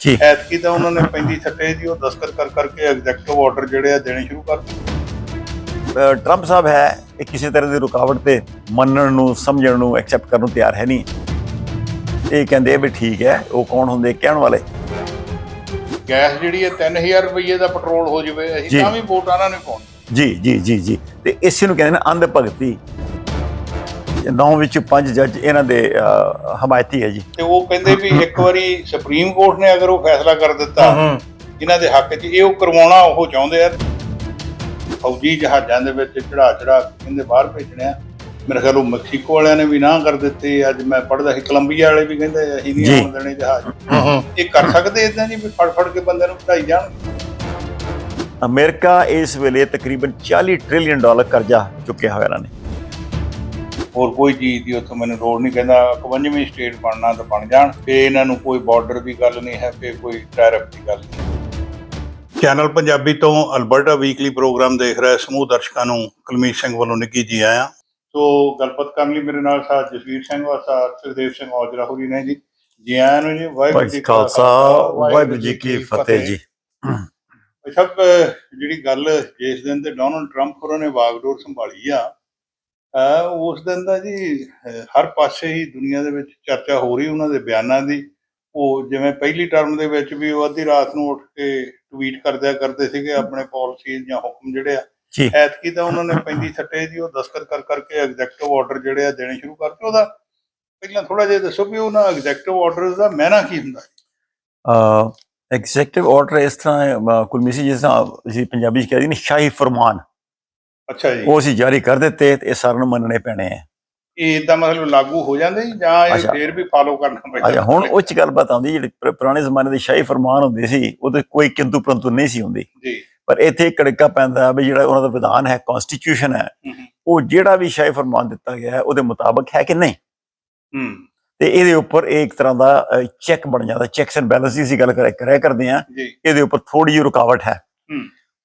ਜੀ। ਐਤਕੀ ਤਾਂ ਉਹਨਾਂ ਨੇ ਪੈਂਦੀ ਛੱਟੇ ਜੀ ਉਹ ਦਸਤਖਤ ਕਰ ਕਰਕੇ ਐਗਜ਼ੈਕਟਿਵ ਆਰਡਰ ਜਿਹੜੇ ਆ ਦੇਣੇ ਸ਼ੁਰੂ ਕਰ ਦਿੱਤੇ। ਟਰੰਪ ਸਾਹਿਬ ਹੈ ਇਹ ਕਿਸੇ ਤਰ੍ਹਾਂ ਦੀ ਰੁਕਾਵਟ ਤੇ ਮੰਨਣ ਨੂੰ ਸਮਝਣ ਨੂੰ ਐਕਸੈਪਟ ਕਰਨ ਨੂੰ ਤਿਆਰ ਹੈ ਨਹੀਂ। ਇਹ ਕਹਿੰਦੇ ਵੀ ਠੀਕ ਹੈ ਉਹ ਕੌਣ ਹੁੰਦੇ ਕਹਿਣ ਵਾਲੇ? ਗੈਸ ਜਿਹੜੀ ਹੈ 3000 ਰੁਪਏ ਦਾ ਪੈਟਰੋਲ ਹੋ ਜਾਵੇ। ਅਸੀਂ ਤਾਂ ਵੀ ਵੋਟਾਂ ਨਾਲ ਨਹੀਂ ਪਾਉਣੀ। ਜੀ ਜੀ ਜੀ ਜੀ। ਤੇ ਇਸੇ ਨੂੰ ਕਹਿੰਦੇ ਨੇ ਅੰਧ ਭਗਤੀ। ਨੌ ਵਿੱਚ ਪੰਜ ਜੱਜ ਇਹਨਾਂ ਦੇ ਹਮਾਇਤੀ ਹੈ ਜੀ। ਤੇ ਉਹ ਕਹਿੰਦੇ ਵੀ ਇੱਕ ਵਾਰੀ ਸੁਪਰੀਮ ਕੋਰਟ ਨੇ ਅਗਰ ਉਹ ਫੈਸਲਾ ਕਰ ਦਿੱਤਾ ਇਹਨਾਂ ਦੇ ਹੱਕ 'ਚ ਇਹ ਉਹ ਕਰਵਾਉਣਾ ਉਹ ਚਾਹੁੰਦੇ ਆ। ਫੌਜੀ ਜਹਾਜ਼ਾਂ ਦੇ ਵਿੱਚ ਚੜਾ ਚੜਾ ਕਹਿੰਦੇ ਬਾਹਰ ਭੇਜਣੇ ਆ। ਮੇਰੇ ਖਿਆਲ ਉਹ ਮੈਕਸੀਕੋ ਵਾਲਿਆਂ ਨੇ ਵੀ ਨਾ ਕਰ ਦਿੱਤੇ। ਅੱਜ ਮੈਂ ਪੜ੍ਹਦਾ ਸੀ ਕੋਲੰਬੀਆ ਵਾਲੇ ਵੀ ਕਹਿੰਦੇ ਅਸੀਂ ਨਹੀਂ। ਆਉਣ ਦੇਣੇ ਜਹਾਜ਼। ਇਹ ਕਰ ਸਕਦੇ ਇਦਾਂ ਜੀ ਵੀ ਫੜ ਫੜ ਕੇ ਬੰਦੇ ਨੂੰ ਵਧਾਈ ਜਾਣ? ਅਮਰੀਕਾ ਇਸ ਵੇਲੇ ਤਕਰੀਬਨ 40 ਟ੍ਰਿਲੀਅਨ ਡਾਲਰ ਕਰਜ਼ਾ ਚੁੱਕਿਆ ਹੋਇਆ ਇਹਨਾਂ ਨੇ। ਹੋਰ ਕੋਈ ਚੀਜ਼ ਦੀ ਉੱਥੋਂ ਮੈਨੂੰ ਲੋੜ ਨਹੀਂ ਕਹਿੰਦਾ 51ਵੀਂ ਸਟੇਟ ਬਣਨਾ ਤਾਂ ਬਣ ਜਾਣ ਤੇ ਇਹਨਾਂ ਨੂੰ ਕੋਈ ਬਾਰਡਰ ਦੀ ਗੱਲ ਨਹੀਂ ਹੈ ਤੇ ਕੋਈ ਟੈਰਿਫ ਦੀ ਗੱਲ ਨਹੀਂ। ਚੈਨਲ ਪੰਜਾਬੀ ਤੋਂ ਅਲਬਰਟਾ ਵੀਕਲੀ ਪ੍ਰੋਗਰਾਮ ਦੇਖ ਰਹੇ ਸਮੂਹ ਦਰਸ਼ਕਾਂ ਨੂੰ ਕੁਲਮੀਤ ਸਿੰਘ ਵੱਲੋਂ ਨਿੱਘੀ ਜੀ ਆਇਆਂ। ਸੋ ਗੱਲਬਾਤ ਕਰਨ ਲਈ ਮੇਰੇ ਨਾਲ ਸਾਥ ਜਸਵੀਰ ਸਿੰਘ ਔਰ ਸਾਥ ਸੁਖਦੇਵ ਸਿੰਘ ਔਜਲਾ ਹੋਰੀ ਨੇ ਜੀ। ਜੀ ਆਇਆਂ ਨੂੰ ਜੀ ਵਾਹਿਗੁਰੂ ਜੀ ਕਾ ਖਾਲਸਾ ਵਾਹਿਗੁਰੂ ਜੀ ਕੀ ਫਤਿਹ ਜੀ। ਅੱਛਾ ਅਹ ਜਿਹੜੀ ਗੱਲ ਜਿਸ ਦਿਨ ਤੇ ਡੋਨਲਡ ਟਰੰਪ ਹੋਰਾਂ ਨੇ ਵਾਗਡੋਰ ਸੰਭਾਲੀ ਆ ਉਸ ਦਿਨ ਦਾ ਜੀ ਹਰ ਪਾਸੇ ਹੀ ਦੁਨੀਆ ਦੇ ਵਿੱਚ ਚਰਚਾ ਹੋ ਰਹੀ ਉਹਨਾਂ ਦੇ ਬਿਆਨਾਂ ਦੀ। ਉਹ ਜਿਵੇਂ ਪਹਿਲੀ ਟਰਮ ਦੇ ਵਿੱਚ ਵੀ ਉਹ ਅੱਧੀ ਰਾਤ ਨੂੰ ਉੱਠ ਕੇ ਟਵੀਟ ਕਰਦਿਆ ਕਰਦੇ ਸੀਗੇ ਆਪਣੇ ਪਾਲਿਸੀਜ਼ ਜਾਂ ਹੁਕਮ ਜਿਹੜੇ ਆ। ਐਤਕੀ ਤਾਂ ਉਹਨਾਂ ਨੇ ਪੈਂਦੀ ਛੱਟੇ ਜੀ ਉਹ ਦਸਤਖਤ ਕਰ ਕਰਕੇ ਐਗਜ਼ੈਕਟਿਵ ਆਰਡਰ ਜਿਹੜੇ ਆ ਦੇਣੇ ਸ਼ੁਰੂ ਕਰਤੇ। ਉਹਦਾ ਪਹਿਲਾਂ ਥੋੜਾ ਜਿਹਾ ਦੱਸੋ ਵੀ ਉਹਨਾਂ ਐਗਜ਼ੈਕਟਿਵ ਆਰਡਰਸ ਦਾ ਮੈਨਾ ਕੀ ਹੁੰਦਾ ਐਗਜ਼ੈਕਟਿਵ ਆਰਡਰ ਇਸ ਤਰ੍ਹਾਂ ਹੈ, ਕੁਲਮੀਸੀ ਜਿਸ ਤਰ੍ਹਾਂ ਅਸੀਂ ਪੰਜਾਬੀ ਚ ਕਹਿੰਦੇ ਨੇ ਸ਼ਾਹੀ ਫਰਮਾਨ। ਅੱਛਾ ਜੀ। ਉਹ ਅਸੀਂ ਜਾਰੀ ਕਰ ਦਿੱਤੇ ਤੇ ਇਹ ਸਾਰਿਆਂ ਨੂੰ ਮੰਨਣੇ ਪੈਣੇ ਆ। ਇਹ ਇਦਾਂ ਮਤਲਬ ਲਾਗੂ ਹੋ ਜਾਂਦੇ ਜੀ ਜਾਂ ਇਹ ਅੱਛਾ। ਫੇਰ ਵੀ ਫਾਲੋ ਕਰਨਾ ਪੈਂਦਾ? ਅੱਛਾ ਹੁਣ ਉਹ ਚ ਗੱਲਬਾਤ ਆਉਂਦੀ ਜਿਹੜੇ ਪੁਰ- ਪੁਰਾਣੇ ਜ਼ਮਾਨੇ ਦੇ ਸ਼ਾਹੀ ਫਰਮਾਨ ਹੁੰਦੇ ਸੀ ਉਹਦੇ ਕੋਈ ਕਿੰਤੂ ਪਰੰਤੂ ਨਹੀਂ ਸੀ ਹੁੰਦੀ। ਜੀ। ਪਰ ਇੱਥੇ ਇੱਕ ਕੜਕਾ ਪੈਂਦਾ ਵੀ ਜਿਹੜਾ ਉਹਨਾਂ ਦਾ ਵਿਧਾਨ ਹੈ ਕਨਸਟੀਟਿਊਸ਼ਨ ਹੈ ਹੂੰ ਹੂੰ, ਉਹ ਜਿਹੜਾ ਵੀ ਸ਼ਾਹੀ ਫਰਮਾਨ ਦਿੱਤਾ ਗਿਆ ਹੈ ਉਹਦੇ ਮੁਤਾਬਕ ਹੈ ਕਿ ਨਹੀਂ? ਹੂੰ। ਤੇ ਇਹਦੇ ਉੱਪਰ ਇਹ ਇੱਕ ਤਰ੍ਹਾਂ ਦਾ ਚੈੱਕ ਬਣ ਜਾਂਦਾ ਚੈਕਸ ਐਂਡ ਬੈਲੈਂਸ ਦੀ ਅਸੀਂ ਗੱਲ ਕਰਿਆ ਕਰਿਆ ਕਰਦੇ ਆ। ਜੀ। ਇਹਦੇ ਉੱਪਰ ਥੋੜੀ ਜਿਹੀ ਰੁਕਾਵਟ ਹੈ। ਹੂੰ।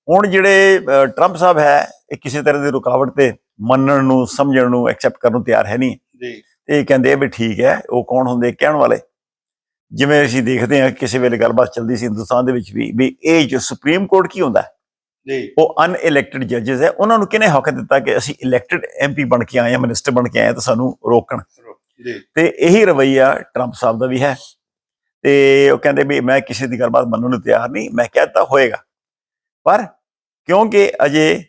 ਹੁਣ ਜਿਹੜੇ ਅ, ਟਰੰਪ ਸਾਹਿਬ ਹੈ ਇਹ ਕਿਸੇ ਤਰ੍ਹਾਂ ਦੀ ਰੁਕਾਵਟ ਤੇ ਮੰਨਣ ਨੂੰ ਸਮਝਣ ਨੂੰ ਐਕਸੈਪਟ ਕਰਨ ਨੂੰ ਤਿਆਰ ਹੈ ਨਹੀਂ। ਜੀ। ਤੇ ਇਹ ਕਹਿੰਦੇ ਆ ਵੀ ਠੀਕ ਹੈ ਉਹ ਕੌਣ ਹੁੰਦੇ ਕਹਿਣ ਵਾਲੇ। ਜਿਵੇਂ ਅਸੀਂ ਦੇਖਦੇ ਹਾਂ ਕਿਸੇ ਵੇਲੇ ਗੱਲਬਾਤ ਚੱਲਦੀ ਸੀ ਹਿੰਦੁਸਤਾਨ ਦੇ ਵਿੱਚ ਵੀ ਵੀ ਇਹ ਜੋ ਸੁਪਰੀਮ ਕੋਰਟ ਕੀ ਹੁੰਦਾ? ਜੀ। ਉਹ ਅਨਇਲੈਕਟਿਡ ਜੱਜਸ ਹੈ। ਉਹਨਾਂ ਨੂੰ ਕਿਹਨੇ ਹੱਕ ਦਿੱਤਾ ਕਿ ਅਸੀਂ ਇਲੈਕਟਿਡ ਐਮਪੀ ਬਣ ਕੇ ਆਏ ਹਾਂ ਮਿਨਿਸਟਰ ਬਣ ਕੇ ਆਏ ਤਾਂ ਸਾਨੂੰ ਰੋਕਣ? ਜੀ। ਤੇ ਇਹੀ ਰਵਈਆ ਟਰੰਪ ਸਾਹਿਬ ਦਾ ਵੀ ਹੈ। ਤੇ ਉਹ ਕਹਿੰਦੇ ਵੀ ਮੈਂ ਕਿਸੇ ਦੀ ਗੱਲਬਾਤ ਮੰਨਣ ਨੂੰ ਤਿਆਰ ਨਹੀਂ ਮੈਂ ਕਹਿਤਾ ਹੋਏਗਾ। ਪਰ ਕਿਉਂਕਿ ਅਜੇ